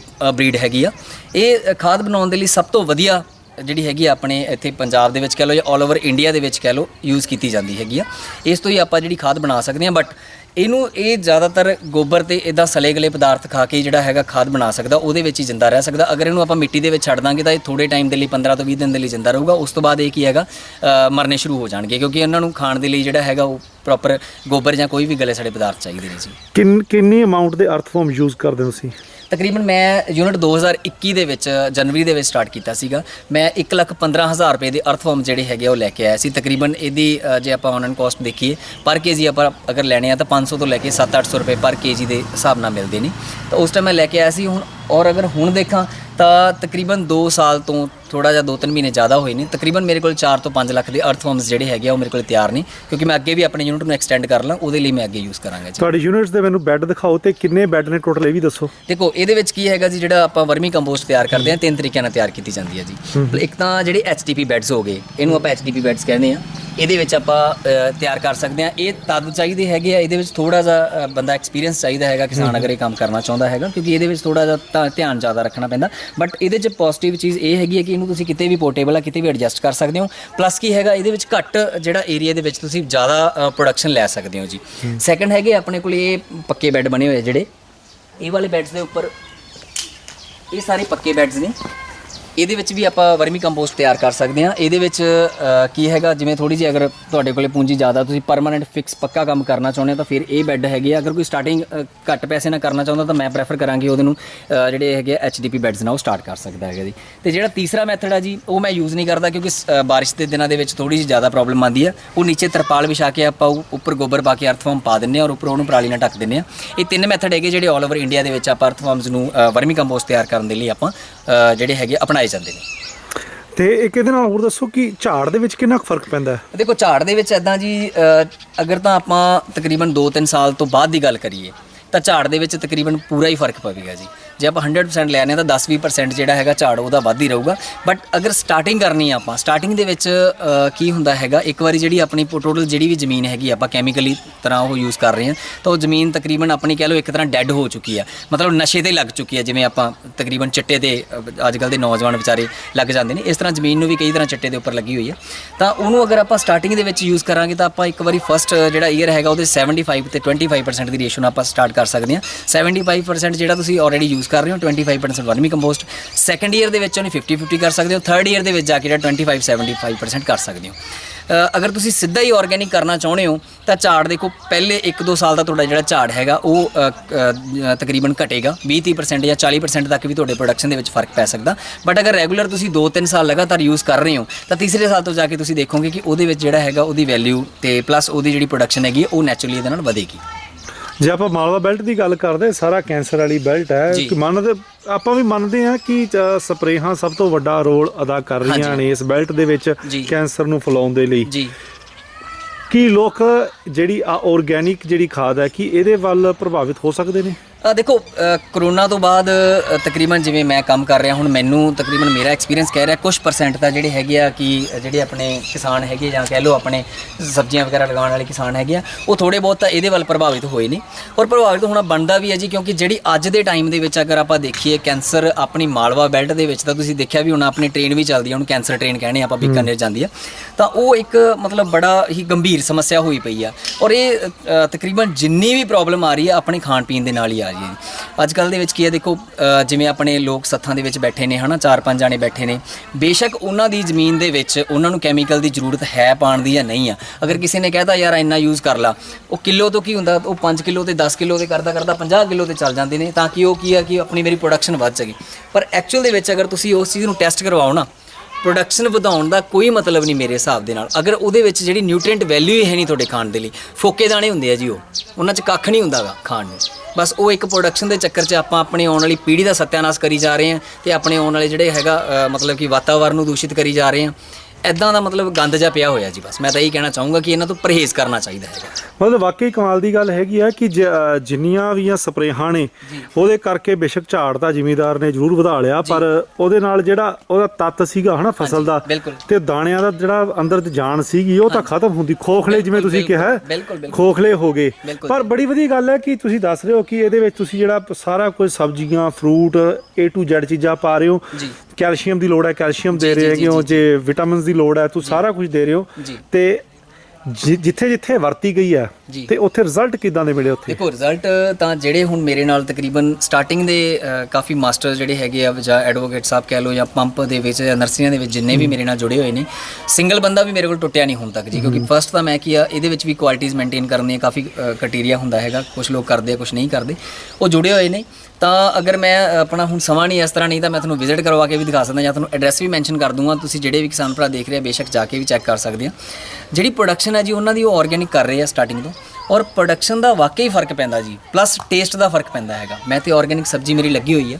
ਬਰੀਡ ਹੈਗੀ ਆ। ਇਹ ਖਾਦ ਬਣਾਉਣ ਦੇ ਲਈ ਸਭ ਤੋਂ ਵਧੀਆ ਜਿਹੜੀ ਹੈਗੀ ਆ ਆਪਣੇ ਇੱਥੇ ਪੰਜਾਬ ਦੇ ਵਿੱਚ ਕਹਿ ਲਓ ਜਾਂ 올 ਓਵਰ ਇੰਡੀਆ ਦੇ ਵਿੱਚ ਕਹਿ ਲਓ ਯੂਜ਼ ਕੀਤੀ ਜਾਂਦੀ ਹੈਗੀ ਆ। ਇਸ ਤੋਂ ਹੀ ਆਪਾਂ ਜਿਹੜੀ ਖਾਦ ਬਣਾ ਸਕਦੇ ਹਾਂ ਬਟ ਇਹਨੂੰ ਇਹ ਜ਼ਿਆਦਾਤਰ ਗੋਬਰ ਤੇ ਇਦਾਂ ਸਲੇ ਗਲੇ ਪਦਾਰਥ ਖਾ ਕੇ ਜਿਹੜਾ ਹੈਗਾ ਖਾਦ ਬਣਾ ਸਕਦਾ, ਉਹਦੇ ਵਿੱਚ ਹੀ ਜਿੰਦਾ ਰਹਿ ਸਕਦਾ। ਅਗਰ ਇਹਨੂੰ ਆਪਾਂ ਮਿੱਟੀ ਦੇ ਵਿੱਚ ਛੱਡ ਦਾਂਗੇ ਤਾਂ ਇਹ ਥੋੜੇ ਟਾਈਮ ਦੇ ਲਈ 15 ਤੋਂ 20 ਦਿਨ ਦੇ ਲਈ ਜਿੰਦਾ ਰਹੂਗਾ। ਉਸ ਤੋਂ ਬਾਅਦ ਇਹ ਕੀ ਹੈਗਾ ਮਰਨੇ ਸ਼ੁਰੂ ਹੋ ਜਾਣਗੇ, ਕਿਉਂਕਿ ਇਹਨਾਂ ਨੂੰ ਖਾਣ ਦੇ ਲਈ ਜਿਹੜਾ ਹੈਗਾ ਉਹ ਪ੍ਰੋਪਰ ਗੋਬਰ ਜਾਂ ਕੋਈ ਵੀ ਗਲੇ ਸੜੇ ਪਦਾਰਥ ਚਾਹੀਦੇ ਨੇ ਜੀ। ਕਿੰਨੀ ਅਮਾਉਂਟ ਦੇ ਅਰਥ ਫਾਰਮ ਯੂਜ਼ ਕਰਦੇ ਹੋ ਤੁਸੀਂ? ਤਕਰੀਬਨ ਮੈਂ ਯੂਨਿਟ 2021 ਦੇ ਵਿੱਚ, ਜਨਵਰੀ ਦੇ ਵਿੱਚ ਸਟਾਰਟ ਕੀਤਾ ਸੀਗਾ। ਮੈਂ 115000 ਰੁਪਏ ਦੇ ਅਰਥ ਜਿਹੜੇ ਹੈਗੇ ਆ, ਉਹ ਲੈ ਕੇ ਆਇਆ ਸੀ। ਤਕਰੀਬਨ ਇਹਦੀ ਜੇ ਆਪਾਂ ਆਨਲਾਈਨ ਕਾਸਟ ਦੇਖੀਏ ਪਰ ਕੇਜੀ ਆਪਾਂ ਅਗਰ ਲੈਣੇ ਆ ਤਾਂ 500 ਤੋਂ ਲੈ ਕੇ 7-800 ਰੁਪਏ ਪਰ ਕੇਜੀ ਦੇ ਹਿਸਾਬ ਨਾਲ ਮਿਲਦੇ ਨੇ। ਤਾਂ ਉਸ ਟਾਈਮ ਮੈਂ ਲੈ ਕੇ ਆਇਆ ਸੀ, ਹੁਣ ਔਰ ਅਗਰ ਹੁਣ ਦੇਖਾਂ ਤਾਂ ਤਕਰੀਬਨ 2 ਸਾਲ ਤੋਂ ਥੋੜਾ ਜਿਹਾ 2-3 ਮਹੀਨੇ ਜ਼ਿਆਦਾ ਹੋਏ ਨੇ ਤਕਰੀਬਨ ਮੇਰੇ ਕੋਲ 4 ਤੋਂ 5 ਲੱਖ ਦੇ ਅਰਥ ਫਾਰਮਸ ਜਿਹੜੇ ਹੈਗੇ ਆ ਉਹ ਮੇਰੇ ਕੋਲ ਤਿਆਰ ਨੇ ਕਿਉਂਕਿ ਮੈਂ ਅੱਗੇ ਵੀ ਆਪਣੇ ਯੂਨਿਟ ਨੂੰ ਐਕਸਟੈਂਡ ਕਰ ਲਾਂ ਉਹਦੇ ਲਈ ਮੈਂ ਅੱਗੇ ਯੂਜ਼ ਕਰਾਂਗਾ ਜੀ। ਤੁਹਾਡੀ ਯੂਨਿਟਸ ਦੇ ਮੈਨੂੰ ਬੈੱਡ ਦਿਖਾਓ ਤੇ ਕਿੰਨੇ ਬੈੱਡ ਨੇ ਟੋਟਲ ਇਹ ਵੀ ਦੱਸੋ। ਦੇਖੋ ਇਹਦੇ ਵਿੱਚ ਕੀ ਹੈਗਾ ਜੀ ਜਿਹੜਾ ਆਪਾਂ ਵਰਮੀ ਕੰਪੋਸਟ ਤਿਆਰ ਕਰਦੇ ਹਾਂ ਤਿੰਨ ਤਰੀਕਿਆਂ ਨਾਲ ਤਿਆਰ ਕੀਤੀ ਜਾਂਦੀ ਹੈ ਜੀ। ਇੱਕ ਤਾਂ ਜਿਹੜੇ HDP ਬੈਡਸ ਹੋ ਗਏ ਇਹਨੂੰ ਆਪਾਂ HDP ਬੈਡਸ ਕਹਿੰਦੇ ਆ ਇਹਦੇ ਵਿੱਚ ਆਪਾਂ ਤਿਆਰ ਕਰ ਸਕਦੇ ਆ ਇਹ ਤਦ ਚਾਹੀਦੇ ਹੈਗੇ ਆ ਇਹਦੇ ਵਿੱਚ ਥੋੜਾ ਜਿਹਾ ਬੰਦਾ ਐਕਸਪੀਰੀਅੰਸ ਚਾਹੀਦਾ ਹੈਗਾ ਕਿਸਾਨ ਅਗਰ ਇਹ ਕੰਮ ਕਰਨਾ ਚਾਹੁੰਦਾ ਹੈਗਾ ਕਿਉਂਕਿ ਇਹਦੇ ਵਿੱਚ ਥੋੜਾ ਜਿਹਾ ਧਿਆਨ ਜ਼ਿਆਦਾ ਰੱਖਣਾ ਪੈਂਦਾ। ਬਟ ਇਹਦੇ 'ਚ ਪੋਜ਼ਿਟਿਵ ਚੀਜ਼ ਇਹ ਹੈਗੀ ਹੈ ਕਿ ਇਹਨੂੰ ਤੁਸੀਂ ਕਿਤੇ ਵੀ ਪੋਰਟੇਬਲ ਆ ਕਿਤੇ ਵੀ ਐਡਜਸਟ ਕਰ ਸਕਦੇ ਹੋ। ਪਲੱਸ ਕੀ ਹੈਗਾ ਇਹਦੇ ਵਿੱਚ ਘੱਟ ਜਿਹੜਾ ਏਰੀਆ ਦੇ ਵਿੱਚ ਤੁਸੀਂ ਜ਼ਿਆਦਾ ਪ੍ਰੋਡਕਸ਼ਨ ਲੈ ਸਕਦੇ ਹੋ ਜੀ। ਸੈਕੰਡ ਹੈਗੇ ਆਪਣੇ ਕੋਲ ਇਹ ਪੱਕੇ ਬੈੱਡ ਬਣੇ ਹੋਏ ਜਿਹੜੇ। ਇਹ ਵਾਲੇ ਬੈਡਸ ਦੇ ਉੱਪਰ ਇਹ ਸਾਰੇ ਪੱਕੇ ਬੈਡਸ ਨੇ। ਇਹਦੇ ਵਿੱਚ ਵੀ ਆਪਾਂ ਵਰਮੀ ਕੰਪੋਸਟ ਤਿਆਰ ਕਰ ਸਕਦੇ ਹਾਂ। ਇਹਦੇ ਵਿੱਚ ਕੀ ਹੈਗਾ, ਜਿਵੇਂ ਥੋੜੀ ਜਿਹੀ ਅਗਰ ਤੁਹਾਡੇ ਕੋਲੇ ਪੂੰਜੀ ਜ਼ਿਆਦਾ, ਤੁਸੀਂ ਪਰਮਾਨੈਂਟ ਫਿਕਸ ਪੱਕਾ ਕੰਮ ਕਰਨਾ ਚਾਹੁੰਦੇ ਹੋ ਤਾਂ ਫਿਰ ਇਹ ਬੈੱਡ ਹੈਗੇ ਆ। ਅਗਰ ਕੋਈ ਸਟਾਰਟਿੰਗ ਘੱਟ ਪੈਸੇ ਨਾਲ ਕਰਨਾ ਚਾਹੁੰਦਾ ਤਾਂ ਮੈਂ ਪ੍ਰੈਫਰ ਕਰਾਂਗੀ ਉਹਦੇ ਨੂੰ ਜਿਹੜੇ ਹੈਗੇ ਐਚਡੀਪੀ ਬੈੱਡਸ ਨਾਲ ਉਹ ਸਟਾਰਟ ਕਰ ਸਕਦਾ ਹੈਗਾ ਜੀ। ਤੇ ਜਿਹੜਾ ਤੀਸਰਾ ਮੈਥਡ ਆ ਜੀ, ਉਹ ਮੈਂ ਯੂਜ਼ ਨਹੀਂ ਕਰਦਾ ਕਿਉਂਕਿ ਸ- ਬਾਰਿਸ਼ ਦੇ ਦਿਨਾਂ ਦੇ ਵਿੱਚ ਥੋੜੀ ਜਿਹੀ ਜ਼ਿਆਦਾ ਪ੍ਰੋਬਲਮ ਆਉਂਦੀ ਆ। ਉਹ ਨੀਚੇ ਤਰਪਾਲ ਵਿਛਾ ਕੇ ਆਪਾਂ ਉੱਪਰ ਗੋਬਰ ਪਾ ਕੇ ਅਰਥਫਾਰਮ ਪਾ ਦਿੰਨੇ ਆ ਔਰ ਉੱਪਰ ਉਹਨੂੰ ਪਰਾਲੀ ਨਾਲ ਢੱਕ ਦਿੰਨੇ ਆ ਇਹ ਤਿੰਨ ਮੈਥਡ ਹੈਗੇ ਜਿਹੜੇ ਆਲ ਓਵਰ ਇੰਡੀਆ ਦੇ ਵਿੱਚ ਆਪਾਂ ਅਰਥ ਨੂੰ ਵਰਮੀ ਕੰਪੋਸਟ ਤਿਆਰ ਕਰਨ ਦੇ ਲਈ ਆਪਾਂ ਜਿਹੜੇ ਹੈਗੇ ਅਪਣਾਏ ਜਾਂਦੇ ਨੇ। ਤੇ ਇੱਕ ਇਹਦੇ ਨਾਲ? ਹੋਰ ਦੱਸੋ ਕਿ ਝਾੜ ਦੇ ਵਿੱਚ ਕਿੰਨਾ ਕੁ ਫ਼ਰਕ ਪੈਂਦਾ ਹੈ? ਦੇਖੋ ਝਾੜ ਦੇ ਵਿੱਚ ਐਦਾਂ ਜੀ ਅਗਰ ਤਾਂ ਆਪਾਂ ਤਕਰੀਬਨ 2-3 ਸਾਲ ਤੋਂ ਬਾਅਦ ਦੀ ਗੱਲ ਕਰੀਏ ਤਾਂ ਝਾੜ ਦੇ ਵਿੱਚ ਤਕਰੀਬਨ ਪੂਰਾ ਹੀ ਫ਼ਰਕ ਪਵੇਗਾ ਜੀ। ਜੇ ਆਪਾਂ 100% ਲੈਣੇ ਆ ਤਾਂ 10-20% ਜਿਹੜਾ ਹੈਗਾ ਝਾੜ ਉਹਦਾ ਵੱਧ ਹੀ ਰਹੂਗਾ। ਬਟ ਅਗਰ ਸਟਾਰਟਿੰਗ ਕਰਨੀ ਆ ਆਪਾਂ ਸਟਾਰਟਿੰਗ ਦੇ ਵਿੱਚ ਕੀ ਹੁੰਦਾ ਹੈਗਾ? ਇੱਕ ਵਾਰੀ ਜਿਹੜੀ ਆਪਣੀ ਟੋਟਲ ਜਿਹੜੀ ਵੀ ਜ਼ਮੀਨ ਹੈਗੀ ਆਪਾਂ ਕੈਮੀਕਲੀ ਤਰ੍ਹਾਂ ਉਹ ਯੂਜ਼ ਕਰ ਰਹੇ ਹਾਂ, ਤਾਂ ਉਹ ਜ਼ਮੀਨ ਤਕਰੀਬਨ ਆਪਣੀ ਕਹਿ ਲਓ ਇੱਕ ਤਰ੍ਹਾਂ ਡੈੱਡ ਹੋ ਚੁੱਕੀ ਆ। ਮਤਲਬ ਨਸ਼ੇ ਤੇ ਲੱਗ ਚੁੱਕੀ ਆ, ਜਿਵੇਂ ਆਪਾਂ ਤਕਰੀਬਨ ਚਿੱਟੇ ਤੇ ਅੱਜ ਕੱਲ ਦੇ ਨੌਜਵਾਨ ਵਿਚਾਰੇ ਲੱਗ ਜਾਂਦੇ ਨੇ। ਇਸ ਤਰ੍ਹਾਂ ਜ਼ਮੀਨ ਨੂੰ ਵੀ ਕਈ ਤਰ੍ਹਾਂ ਚਿੱਟੇ ਦੇ ਉੱਪਰ ਲੱਗੀ ਹੋਈ ਆ। ਤਾਂ ਉਹਨੂੰ ਅਗਰ ਆਪਾਂ ਸਟਾਰਟਿੰਗ ਦੇ ਵਿੱਚ ਯੂਜ਼ ਕਰਾਂਗੇ ਤਾਂ ਆਪਾਂ ਇੱਕ ਵਾਰੀ ਫਸਟ ਜਿਹੜਾ ਈਅਰ ਹੈਗਾ, ਉਹਦੇ 75 ਤੇ 25% ਦੀ ਰੇਸ਼ੋ ਨਾਲ ਆਪਾਂ ਸਟਾਰਟ ਕਰ ਸਕਦੇ ਹਾਂ। 75% ਜਿਹੜਾ ਤੁਸੀਂ ਆਲਰੇਡੀ ਯੂਜ਼ ਯੂਜ ਕਰ ਰਹੇ ਹੋ 25% ਵਰਮੀ ਕੰਪੋਸਟ ਸੈਕੰਡ ਈਅਰ ਦੇ ਵਿੱਚ ਉਹਨੂੰ 50 50 ਕਰ ਸਕਦੇ ਹੋ ਥਰਡ ਈਅਰ ਦੇ ਵਿੱਚ ਜਾ ਕੇ ਜਿਹੜਾ 25 75% ਕਰ ਸਕਦੇ ਹੋ। ਅਗਰ ਤੁਸੀਂ ਸਿੱਧਾ ਹੀ ਆਰਗੇਨਿਕ ਕਰਨਾ ਚਾਹੁੰਦੇ ਹੋ, ਤਾਂ ਝਾੜ ਦੇਖੋ, ਪਹਿਲੇ 1-2 ਸਾਲ ਦਾ ਤੁਹਾਡਾ ਜਿਹੜਾ ਝਾੜ ਹੈਗਾ, ਉਹ ਤਕਰੀਬਨ ਘਟੇਗਾ। 20-30% ਜਾਂ 40% ਤੱਕ ਵੀ ਤੁਹਾਡੇ ਪ੍ਰੋਡਕਸ਼ਨ ਦੇ ਵਿੱਚ ਫ਼ਰਕ ਪੈ ਸਕਦਾ। ਬਟ ਅਗਰ ਰੈਗੂਲਰ ਤੁਸੀਂ 2-3 ਸਾਲ ਲਗਾਤਾਰ ਯੂਜ਼ ਕਰ ਰਹੇ ਹੋ, ਤਾਂ ਤੀਸਰੇ ਸਾਲ ਤੋਂ ਜਾ ਕੇ ਤੁਸੀਂ ਦੇਖੋਗੇ ਕਿ ਉਹਦੇ ਵਿੱਚ ਜਿਹੜਾ ਹੈਗਾ, ਉਹਦੀ ਵੈਲਿਊ ਤੇ ਪਲੱਸ ਉਹਦੀ ਜਿਹੜੀ ਪ੍ਰੋਡਕਸ਼ਨ ਹੈਗੀ, ਉਹ ਨੈਚੁਰਲੀ ਇਹਦੇ ਨਾਲ ਵਧੇਗੀ। ਜੇ ਆਪਾਂ ਮਾਲਵਾ ਬੈਲਟ ਦੀ ਗੱਲ ਕਰਦੇ ਸਾਰਾ ਕੈਂਸਰ ਵਾਲੀ ਬੈਲਟ ਹੈ। ਕਿ ਮੰਨਦੇ ਆਪਾਂ ਵੀ ਮੰਨਦੇ ਹਾਂ ਕਿ ਸਪਰੇਹਾਂ ਸਭ ਤੋਂ ਵੱਡਾ ਰੋਲ ਅਦਾ ਕਰ ਰਹੀਆਂ। ਨੇ ਇਸ ਬੈਲਟ ਦੇ ਵਿੱਚ। ਕੈਂਸਰ ਨੂੰ ਫੈਲਾਉਣ ਦੇ ਲਈ ਜੀ ਕੀ ਲੋਕ ਜਿਹੜੀ ਆ ਆਰਗੇਨਿਕ ਜਿਹੜੀ ਖਾਦ ਹੈ ਕਿ ਇਹਦੇ ਵੱਲ ਪ੍ਰਭਾਵਿਤ ਹੋ ਸਕਦੇ ਨੇ ਦੇਖੋ ਕਰੋਨਾ ਤੋਂ ਬਾਅਦ ਤਕਰੀਬਨ ਜਿਵੇਂ ਮੈਂ ਕੰਮ ਕਰ ਰਿਹਾ ਹੁਣ ਮੈਨੂੰ ਤਕਰੀਬਨ ਮੇਰਾ ਐਕਸਪੀਰੀਅੰਸ ਕਹਿ ਰਿਹਾ ਕੁਝ ਪਰਸੈਂਟ ਤਾਂ ਜਿਹੜੇ ਹੈਗੇ ਆ ਕਿ ਜਿਹੜੇ ਆਪਣੇ ਕਿਸਾਨ ਹੈਗੇ ਜਾਂ ਕਹਿ ਲਓ ਆਪਣੇ ਸਬਜ਼ੀਆਂ ਵਗੈਰਾ ਲਗਾਉਣ ਵਾਲੇ ਕਿਸਾਨ ਹੈਗੇ ਆ ਉਹ ਥੋੜੇ ਬਹੁਤ ਤਾਂ ਇਹਦੇ ਵੱਲ ਪ੍ਰਭਾਵਿਤ ਹੋਏ ਨੇ। ਔਰ ਪ੍ਰਭਾਵਿਤ ਹੋਣਾ ਬਣਦਾ ਵੀ ਹੈ ਜੀ ਕਿਉਂਕਿ ਜਿਹੜੀ ਅੱਜ ਦੇ ਟਾਈਮ ਦੇ ਵਿੱਚ ਅਗਰ ਆਪਾਂ ਦੇਖੀਏ ਕੈਂਸਰ ਆਪਣੀ ਮਾਲਵਾ ਬੈਲਟ ਦੇ ਵਿੱਚ ਤਾਂ ਤੁਸੀਂ ਦੇਖਿਆ ਵੀ ਹੁਣ ਆਪਣੀ ਟ੍ਰੇਨ ਵੀ ਚੱਲਦੀ ਹੈ ਉਹਨੂੰ ਕੈਂਸਰ ਟ੍ਰੇਨ ਕਹਿੰਦੇ ਆਪਾਂ ਬੀਕਾਨੇਰ ਜਾਂਦੀ ਆ ਤਾਂ ਉਹ ਇੱਕ ਮਤਲਬ ਬੜਾ ਹੀ ਗੰਭੀਰ ਸਮੱਸਿਆ ਹੋਈ ਪਈ ਆ। ਔਰ ਇਹ ਤਕਰੀਬਨ ਜਿੰਨੀ ਵੀ ਪ੍ਰੋਬਲਮ ਆ ਰਹੀ ਹੈ ਆਪਣੇ ਖਾਣ ਪੀਣ ਦੇ ਨਾਲ ਹੀ ਆ। ਰਹੀ ਅੱਜ ਕੱਲ ਦੇ ਵਿੱਚ ਕੀ ਹੈ ਦੇਖੋ ਅ, ਜਿਵੇਂ ਆਪਣੇ ਲੋਕ ਸੱਥਾਂ ਦੇ ਵਿੱਚ ਬੈਠੇ ਨੇ ਹਨਾ ਚਾਰ ਪੰਜ ਜਾਣੇ ਬੈਠੇ ਨੇ ਬੇਸ਼ੱਕ ਉਹਨਾਂ ਦੀ ਜ਼ਮੀਨ ਦੇ ਵਿੱਚ ਉਹਨਾਂ ਨੂੰ ਕੈਮੀਕਲ ਦੀ ਜ਼ਰੂਰਤ ਹੈ ਪਾਣ ਦੀ ਜਾਂ ਨਹੀਂ ਆ। ਅਗਰ ਕਿਸੇ ਨੇ ਕਹਿਤਾ ਯਾਰ ਇੰਨਾ ਯੂਜ਼ ਕਰ ਲਾ। ਉਹ ਕਿਲੋ ਤੋਂ ਕੀ ਹੁੰਦਾ? ਉਹ 5 ਕਿਲੋ ਤੇ 10 ਕਿਲੋ ਤੇ ਕਰਦਾ ਕਰਦਾ 50 ਕਿਲੋ ਤੇ ਚੱਲ ਜਾਂਦੇ ਨੇ ਤਾਂ ਕਿ ਉਹ ਕੀ ਆ ਕਿ ਆਪਣੀ ਮੇਰੀ ਪ੍ਰੋਡਕਸ਼ਨ ਵੱਧ ਸਕੇ। ਪਰ ਐਕਚੁਅਲ ਦੇ ਵਿੱਚ ਅਗਰ ਤੁਸੀਂ ਉਸ ਚੀਜ਼ ਨੂੰ ਟੈਸਟ ਕਰਵਾਓ ਨਾ ਪ੍ਰੋਡਕਸ਼ਨ ਵਧਾਉਣ ਦਾ ਕੋਈ ਮਤਲਬ ਨਹੀਂ ਮੇਰੇ ਹਿਸਾਬ ਦੇ ਨਾਲ। ਅਗਰ ਉਹਦੇ ਵਿੱਚ ਜਿਹੜੀ ਨਿਊਟ੍ਰੀਐਂਟ ਵੈਲਿਊ ਹੀ ਹੈ ਨਹੀਂ ਤੁਹਾਡੇ ਖਾਣ ਦੇ ਲਈ ਫੋਕੇ ਦਾਣੇ ਹੁੰਦੇ ਆ ਜੀ ਉਹ। ਉਹਨਾਂ 'ਚ ਕੱਖ ਨਹੀਂ ਹੁੰਦਾਗਾ ਖਾਣ ਨੂੰ। ਬਸ ਉਹ ਇੱਕ ਪ੍ਰੋਡਕਸ਼ਨ ਦੇ ਚੱਕਰ 'ਚ ਆਪਾਂ ਆਪਣੀ ਆਉਣ ਵਾਲੀ ਪੀੜ੍ਹੀ ਦਾ ਸਤਿਆਨਾਸ਼ ਕਰੀ ਜਾ ਰਹੇ ਹਾਂ ਤੇ ਆਪਣੇ ਆਉਣ ਵਾਲੇ ਜਿਹੜੇ ਹੈਗਾ ਅ, ਮਤਲਬ ਕਿ ਵਾਤਾਵਰਨ ਨੂੰ ਦੂਸ਼ਿਤ ਕਰੀ ਜਾ ਰਹੇ ਹਾਂ। ਐਦਾਂ ਦਾ ਮਤਲਬ ਗੰਦ ਜਿਹਾ ਪਿਆ ਹੋਇਆ ਜੀ ਬਸ। ਮੈਂ ਤਾਂ ਇਹੀ ਕਹਿਣਾ ਚਾਹੂੰਗਾ ਕਿ ਇਹਨਾਂ ਤੋਂ ਪਰਹੇਜ਼ ਕਰਨਾ ਚਾਹੀਦਾ ਹੈਗਾ। ਮਤਲਬ ਵਾਕਈ ਕਮਾਲ ਦੀ ਗੱਲ ਹੈਗੀ ਆ ਕਿ ਜ- ਅ, ਜਿੰਨੀਆਂ ਵੀ ਆ ਸਪਰੇਹਾਂ ਨੇ ਉਹਦੇ ਕਰਕੇ ਬੇਸ਼ੱਕ ਝਾੜ ਤਾਂ ਜ਼ਿਮੀਦਾਰ ਨੇ ਜ਼ਰੂਰ ਵਧਾ ਲਿਆ ਪਰ ਉਹਦੇ ਨਾਲ ਜਿਹੜਾ ਉਹਦਾ ਤੱਤ ਸੀਗਾ ਹਨਾ ਫਸਲ ਦਾ ਬਿਲਕੁਲ। ਤੇ ਦਾਣਿਆਂ ਦਾ ਜਿਹੜਾ ਅੰਦਰ ਦੀ ਜਾਨ ਸੀਗੀ ਉਹ ਤਾਂ ਖਤਮ ਹੁੰਦੀ। ਖੋਖਲੇ ਜਿਵੇਂ ਤੁਸੀਂ ਬਿਲਕੁਲ, ਕਿਹਾ ਬਿਲਕੁਲ, ਬਿਲਕੁਲ। ਖੋਖਲੇ ਹੋ ਗਏ। ਬਿਲਕੁਲ। ਪਰ ਬੜੀ ਵਧੀਆ ਗੱਲ ਹੈ ਕਿ ਤੁਸੀਂ ਦੱਸ ਰਹੇ ਹੋ ਕਿ ਇਹਦੇ ਵਿੱਚ ਤੁਸੀਂ ਜਿਹੜਾ ਸਾਰਾ ਕੁਝ ਸਬਜ਼ੀਆਂ ਫਰੂਟ A to Z ਚੀਜ਼ਾਂ ਪਾ ਰਹੇ ਹੋ। ਜੀ। ਕੈਲਸ਼ੀਅਮ ਦੀ ਲੋੜ ਹੈ ਕੈਲਸ਼ੀਅਮ ਦੇ ਰਹੇ ਹੈਗੇ ਹੋ ਜੀ, ਵਿਟਾਮਿਨਸ ਦੀ ਲੋੜ ਹੈ ਤੁਸੀਂ ਸਾਰਾ ਕੁਝ ਦੇ ਰਹੇ ਹੋ। ਤੇ ਜਿੱਥੇ ਜਿੱਥੇ ਵਰਤੀ ਗਈ ਹੈ ਜੀ। ਤੇ ਉੱਥੇ ਰਿਜ਼ਲਟ ਕਿਦਾਂ ਦੇ ਮਿਲੇ ਉੱਥੇ? ਦੇਖੋ ਰਿਜ਼ਲਟ ਤਾਂ ਜਿਹੜੇ ਹੁਣ ਮੇਰੇ ਨਾਲ ਤਕਰੀਬਨ ਸਟਾਰਟਿੰਗ ਦੇ ਕਾਫੀ ਮਾਸਟਰ ਜਿਹੜੇ ਹੈਗੇ ਆ ਜਾਂ ਐਡਵੋਕੇਟ ਸਾਹਿਬ ਕਹਿ ਲਓ ਜਾਂ ਪੰਪ ਦੇ ਵਿੱਚ ਜਾਂ ਨਰਸਰੀਆਂ ਦੇ ਵਿੱਚ ਜਿੰਨੇ ਵੀ ਮੇਰੇ ਨਾਲ ਜੁੜੇ ਹੋਏ ਨੇ ਸਿੰਗਲ ਬੰਦਾ ਵੀ ਮੇਰੇ ਕੋਲ ਟੁੱਟਿਆ ਨਹੀਂ ਹੁਣ ਤੱਕ ਜੀ ਕਿਉਂਕਿ ਫਸਟ ਤਾਂ ਮੈਂ ਕੀ ਆ ਇਹਦੇ ਵਿੱਚ ਵੀ ਕੁਆਲਿਟੀਆਂ ਮੇਨਟੇਨ ਕਰਨੀਆਂ ਕਾਫੀ ਕ੍ਰਾਈਟੇਰੀਆ ਹੁੰਦਾ ਹੈਗਾ ਕੁਝ ਲੋਕ ਕਰਦੇ ਆ ਕੁਝ ਨਹੀਂ ਕਰਦੇ ਉਹ ਜੁੜੇ ਹੋਏ ਨੇ। ਤਾਂ ਅਗਰ ਮੈਂ ਆਪਣਾ ਹੁਣ ਸਮਾਂ ਨਹੀਂ ਇਸ ਤਰ੍ਹਾਂ ਨਹੀਂ ਤਾਂ ਮੈਂ ਤੁਹਾਨੂੰ ਵਿਜ਼ਿਟ ਕਰਵਾ ਕੇ ਵੀ ਦਿਖਾ ਸਕਦਾ ਜਾਂ ਤੁਹਾਨੂੰ ਐਡਰੈਸ ਵੀ ਮੈਂਸ਼ਨ ਕਰ ਦੂੰਗਾ। ਤੁਸੀਂ ਜਿਹੜੇ ਵੀ ਕਿਸਾਨ ਭਰਾ ਦੇਖ ਰਹੇ ਆ, ਬੇਸ਼ੱਕ ਜਾ ਕੇ ਵੀ ਚੈੱਕ ਕਰ ਸਕਦੇ ਆ। ਜਿਹੜੀ ਪ੍ਰੋਡਕਸ਼ਨ ਹੈ ਜੀ, ਉਹਨਾਂ ਦੀ ਉਹ ਆਰਗੇਨਿਕ ਕਰ ਰਹੇ ਆ ਸਟਾਰਟਿੰਗ ਤੋਂ। ਔਰ ਪ੍ਰੋਡਕਸ਼ਨ ਦਾ ਵਾਕਈ ਫ਼ਰਕ ਪੈਂਦਾ ਜੀ। ਪਲੱਸ ਟੇਸਟ ਦਾ ਫ਼ਰਕ ਪੈਂਦਾ ਹੈਗਾ। ਮੈਂ ਤੇ ਆਰਗੇਨਿਕ ਸਬਜ਼ੀ ਮੇਰੀ ਲੱਗੀ ਹੋਈ ਆ।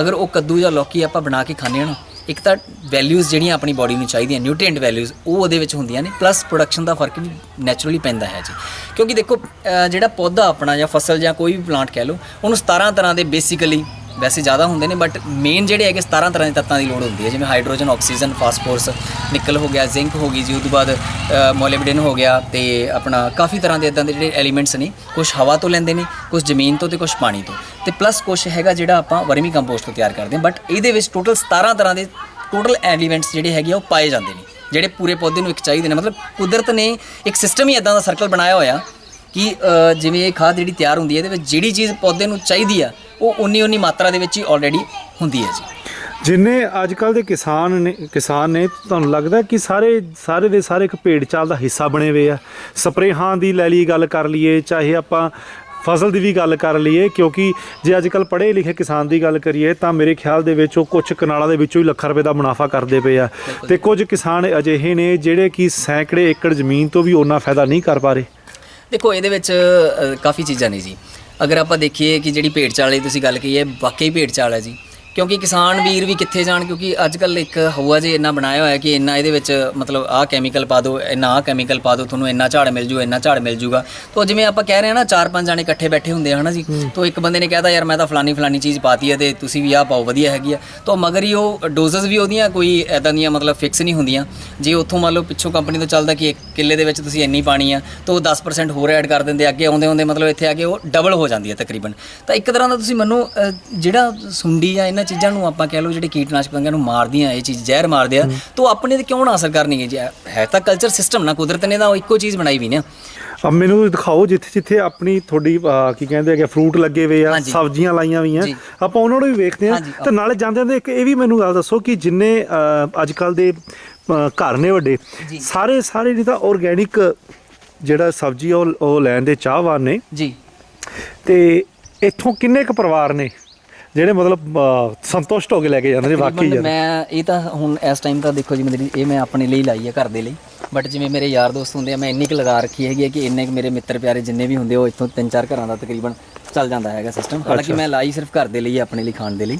ਅਗਰ ਉਹ ਕੱਦੂ ਜਾਂ ਲੌਕੀ ਆਪਾਂ ਬਣਾ ਕੇ ਖਾਂਦੇ ਆ ਨਾ ਇੱਕ ਤਾਂ ਵੈਲਿਊਜ਼ ਜਿਹੜੀਆਂ ਆਪਣੀ ਬਾਡੀ ਨੂੰ ਚਾਹੀਦੀਆਂ ਨਿਊਟ੍ਰੀਐਂਟ ਵੈਲਿਊਜ਼ ਉਹ ਉਹਦੇ ਵਿੱਚ ਹੁੰਦੀਆਂ ਨੇ ਪਲੱਸ ਪ੍ਰੋਡਕਸ਼ਨ ਦਾ ਫ਼ਰਕ ਵੀ ਨੈਚੁਰਲੀ ਪੈਂਦਾ ਹੈ ਜੀ। ਕਿਉਂਕਿ ਦੇਖੋ ਜਿਹੜਾ ਪੌਦਾ ਆਪਣਾ ਜਾਂ ਫਸਲ ਜਾਂ ਕੋਈ ਵੀ ਪਲਾਂਟ ਕਹਿ ਲਓ, ਉਹਨੂੰ 17 ਤਰ੍ਹਾਂ ਦੇ ਬੇਸਿਕਲੀ ਵੈਸੇ ਜ਼ਿਆਦਾ ਹੁੰਦੇ ਨੇ ਬਟ ਮੇਨ ਜਿਹੜੇ ਹੈਗੇ 17 ਤਰ੍ਹਾਂ ਦੇ ਤੱਤਾਂ ਦੀ ਲੋੜ ਹੁੰਦੀ ਹੈ, ਜਿਵੇਂ ਹਾਈਡਰੋਜਨ ਆਕਸੀਜਨ ਫਾਸਫੋਰਸ ਨਿਕਲ ਹੋ ਗਿਆ ਜ਼ਿੰਕ ਹੋ ਗਈ ਜੀ ਉਹ ਤੋਂ ਬਾਅਦ ਮੋਲਿਬਡੇਨ ਹੋ ਗਿਆ ਤੇ ਆਪਣਾ ਕਾਫੀ ਤਰ੍ਹਾਂ ਦੇ ਇਦਾਂ ਦੇ ਜਿਹੜੇ ਐਲੀਮੈਂਟਸ ਨੇ ਕੁਝ ਹਵਾ ਤੋਂ ਲੈਂਦੇ ਨੇ ਕੁਝ ਜ਼ਮੀਨ ਤੋਂ ਤੇ ਕੁਝ ਪਾਣੀ ਤੋਂ। ਤੇ ਪਲੱਸ ਕੁਝ ਹੈਗਾ ਜਿਹੜਾ ਆਪਾਂ ਵਰਮੀ ਕੰਪੋਸਟ ਤੋਂ ਤਿਆਰ ਕਰਦੇ ਹਾਂ ਬਟ ਇਹਦੇ ਵਿੱਚ ਟੋਟਲ 17 ਤਰ੍ਹਾਂ ਦੇ ਟੋਟਲ ਐਲੀਮੈਂਟਸ ਜਿਹੜੇ ਹੈਗੇ ਆ, ਉਹ ਪਾਏ ਜਾਂਦੇ ਨੇ। ਜਿਹੜੇ ਪੂਰੇ ਪੌਦੇ ਨੂੰ ਇੱਕ ਚਾਹੀਦੇ ਨੇ, ਮਤਲਬ ਕੁਦਰਤ ਨੇ ਇੱਕ ਸਿਸਟਮ ਹੀ ਇਦਾਂ ਦਾ ਸਰਕਲ ਬਣਾਇਆ ਹੋਇਆ ਕਿ ਜਿਵੇਂ ਇਹ ਖਾਦ ਜਿਹੜੀ ਤਿਆਰ ਹੁੰਦੀ ਹੈ, ਇਹਦੇ ਵਿੱਚ ਜਿਹੜੀ ਚੀਜ਼ ਪੌਦੇ ਨੂੰ ਚਾਹੀਦੀ ਆ ਉਹ ਉਨੀ ਉਨੀ ਮਾਤਰਾ ਦੇ ਵਿੱਚ ਹੀ ਆਲਰੇਡੀ ਹੁੰਦੀ ਹੈ ਜੀ। ਜਿੰਨੇ ਅੱਜ ਕੱਲ ਦੇ ਕਿਸਾਨ ਨੇ ਕਿਸਾਨ ਨੇ ਤੁਹਾਨੂੰ ਲੱਗਦਾ ਕਿ ਸਾਰੇ ਸਾਰੇ ਦੇ ਸਾਰੇ ਇੱਕ ਭੇਡ ਚਾਲ ਦਾ ਹਿੱਸਾ ਬਣੇ ਹੋਏ ਆ? ਸਪਰੇਹਾਂ ਦੀ ਲੈ ਲਈ ਗੱਲ ਕਰ ਲਈਏ ਚਾਹੇ ਆਪਾਂ ਫਸਲ ਦੀ ਵੀ ਗੱਲ ਕਰ ਲਈਏ ਕਿਉਂਕਿ ਜੇ ਅੱਜ ਕੱਲ ਪੜ੍ਹੇ ਲਿਖੇ ਕਿਸਾਨ ਦੀ ਗੱਲ ਕਰੀਏ ਤਾਂ ਮੇਰੇ ਖਿਆਲ ਦੇ ਵਿੱਚ ਉਹ ਕੁਝ ਕਨਾਲਾਂ ਦੇ ਵਿੱਚੋਂ ਹੀ ਲੱਖਾਂ ਰੁਪਏ ਦਾ ਮੁਨਾਫਾ ਕਰਦੇ ਪਏ ਆ। ਤੇ ਕੁਝ ਕਿਸਾਨ ਅਜਿਹੇ ਨੇ ਜਿਹੜੇ ਕਿ ਸੈਂਕੜੇ ਏਕੜ ਜ਼ਮੀਨ ਤੋਂ ਵੀ ਉਹਨਾਂ ਫਾਇਦਾ ਨਹੀਂ ਕਰ ਪਾ ਰਹੇ। ਦੇਖੋ ਇਹਦੇ ਵਿੱਚ ਕਾਫੀ ਚੀਜ਼ਾਂ ਨੇ ਜੀ। ਅਗਰ ਆਪਾਂ ਦੇਖੀਏ ਕਿ ਜਿਹੜੀ ਭੇਡ ਚਾਲ ਦੀ ਤੁਸੀਂ ਗੱਲ ਕਹੀ ਹੈ ਵਾਕਈ ਭੇਡ ਚਾਲ ਹੈ ਜੀ। ਕਿਉਂਕਿ ਕਿਸਾਨ ਵੀਰ ਵੀ ਕਿੱਥੇ ਜਾਣ ਕਿਉਂਕਿ ਅੱਜ ਕੱਲ ਇੱਕ ਹਵਾ ਜੇ ਇੰਨਾ ਬਣਾਇਆ ਹੋਇਆ ਕਿ ਇੰਨਾ ਇਹਦੇ ਵਿੱਚ ਮਤਲਬ ਆਹ ਕੈਮੀਕਲ ਪਾ ਦਿਓ ਇੰਨਾ ਆਹ ਕੈਮੀਕਲ ਪਾ ਦਿਓ ਤੁਹਾਨੂੰ ਇੰਨਾ ਝਾੜ ਮਿਲ ਜੂ ਇੰਨਾ ਝਾੜ ਮਿਲ ਜੂਗਾ। ਤਾਂ ਜਿਵੇਂ ਆਪਾਂ ਕਹਿ ਰਹੇ ਹਾਂ ਨਾ ਚਾਰ ਪੰਜ ਜਾਣੇ ਇਕੱਠੇ ਬੈਠੇ ਹੁੰਦੇ ਆ ਹਨਾ ਜੀ? ਤਾਂ ਇੱਕ ਬੰਦੇ ਨੇ ਕਹਿਤਾ ਯਾਰ ਮੈਂ ਤਾਂ ਫਲਾਨੀ ਫਲਾਨੀ ਚੀਜ਼ ਪਾਤੀ ਹੈ ਤੇ ਤੁਸੀਂ ਵੀ ਆਹ ਪਾਓ ਵਧੀਆ ਹੈਗੀ ਆ। ਤਾਂ ਮਗਰ ਹੀ ਉਹ ਡੋਜ਼ਸ ਵੀ ਉਹਦੀਆਂ ਕੋਈ ਐਦਾਂ ਦੀਆਂ ਮਤਲਬ ਫਿਕਸ ਨਹੀਂ ਹੁੰਦੀਆਂ। ਜੇ ਉੱਥੋਂ ਮੰਨ ਲਓ ਪਿੱਛੋਂ ਕੰਪਨੀ ਤੋਂ ਚੱਲਦਾ ਕਿ ਇੱਕ ਕਿੱਲੇ ਦੇ ਵਿੱਚ ਤੁਸੀਂ ਇੰਨੀ ਪਾਣੀ ਆ ਤਾਂ ਉਹ 10% ਹੋਰ ਐਡ ਕਰ ਦਿੰਦੇ ਅੱਗੇ ਆਉਂਦੇ ਆਉਂਦੇ ਮਤਲਬ ਇੱਥੇ ਆ ਕੇ ਉਹ ਡਬਲ ਹੋ ਜਾਂਦੀ ਹੈ ਤਕਰੀਬਨ। ਤਾਂ ਇੱਕ ਤਰ੍ਹਾਂ ਦਾ ਤੁਸੀਂ ਮੰਨੋ ਜਿਹੜਾ ਸੁੰਡੀ ਆ ਇਹਨਾਂ ਚੀਜ਼ਾਂ ਨੂੰ ਆਪਾਂ ਕਹਿ ਲਓ ਜਿਹੜੇ ਕੀਟਨਾਸ਼ਕ ਪਤੰਗਾਂ ਨੂੰ ਮਾਰਦੀਆਂ ਇਹ ਚੀਜ਼ ਜ਼ਹਿਰ ਮਾਰਦੇ ਆ ਤਾਂ ਆਪਣੇ ਤੇ ਕਿਉਂ ਨਾ ਅਸਰ ਕਰਨਗੇ? ਜੀ ਹੈ ਤਾਂ ਕਲਚਰ ਸਿਸਟਮ ਨਾ ਕੁਦਰਤ ਨੇ ਤਾਂ ਇੱਕੋ ਚੀਜ਼ ਬਣਾਈ ਵੀ ਨਾ। ਅਬ ਮੈਨੂੰ ਦਿਖਾਓ ਜਿੱਥੇ ਜਿੱਥੇ ਆਪਣੀ ਤੁਹਾਡੀ ਕੀ ਕਹਿੰਦੇ ਹੈਗੇ ਫਰੂਟ ਲੱਗੇ ਹੋਏ ਆ। ਸਬਜ਼ੀਆਂ ਲਾਈਆਂ ਹੋਈਆਂ। ਜੀ। ਆਪਾਂ ਉਹਨਾਂ ਨੂੰ ਵੀ ਵੇਖਦੇ ਆ ਤੇ ਨਾਲੇ ਜਾਂਦੇ ਜਾਂਦੇ ਇੱਕ ਇਹ ਵੀ ਮੈਨੂੰ ਗੱਲ ਦੱਸੋ ਕਿ ਜਿੰਨੇ ਅੱਜ ਕੱਲ ਦੇ ਘਰ ਨੇ ਵੱਡੇ। ਸਾਰੇ ਸਾਰੇ ਨਹੀਂ ਤਾਂ ਆਰਗੇਨਿਕ ਜਿਹੜਾ ਸਬਜ਼ੀ ਆ ਉਹ ਲੈਣ ਦੇ ਚਾਹਵਾਨ ਨੇ। ਜੀ। ਤੇ ਇੱਥੋਂ ਕਿੰਨੇ ਕੁ ਪਰਿਵਾਰ ਨੇ? ਜਿਹੜੇ ਮਤਲਬ ਅਹ, ਸੰਤੁਸ਼ਟ ਹੋ ਕੇ ਲੈ ਕੇ ਜਾਂਦੇ ਨੇ ਵਾਕਈ ਤਕਰੀਬਨ ਯਾਰ ਮੈਂ ਇਹ ਤਾਂ ਹੁਣ ਇਸ ਟਾਈਮ ਤਾਂ ਦੇਖੋ ਜੀ ਮੇਰੀ ਇਹ ਮੈਂ ਆਪਣੇ ਲਈ ਲਾਈ ਹੈ ਘਰ ਦੇ ਲਈ। ਬਟ ਜਿਵੇਂ ਮੇਰੇ ਯਾਰ ਦੋਸਤ ਹੁੰਦੇ ਆ ਮੈਂ ਇੰਨੀ ਕੁ ਲਗਾ ਰੱਖੀ ਹੈਗੀ ਹੈ ਕਿ ਇੰਨੇ ਕੁ ਮੇਰੇ ਮਿੱਤਰ ਪਿਆਰੇ ਜਿੰਨੇ ਵੀ ਹੁੰਦੇ ਉਹ ਇੱਥੋਂ ਤਿੰਨ ਚਾਰ ਘਰਾਂ ਦਾ ਤਕਰੀਬਨ ਚੱਲ ਜਾਂਦਾ ਹੈਗਾ ਸਿਸਟਮ ਹਾਲਾਂਕਿ ਮੈਂ ਲਾਈ ਸਿਰਫ ਘਰ ਦੇ ਲਈ ਆਪਣੇ ਲਈ ਖਾਣ ਦੇ ਲਈ।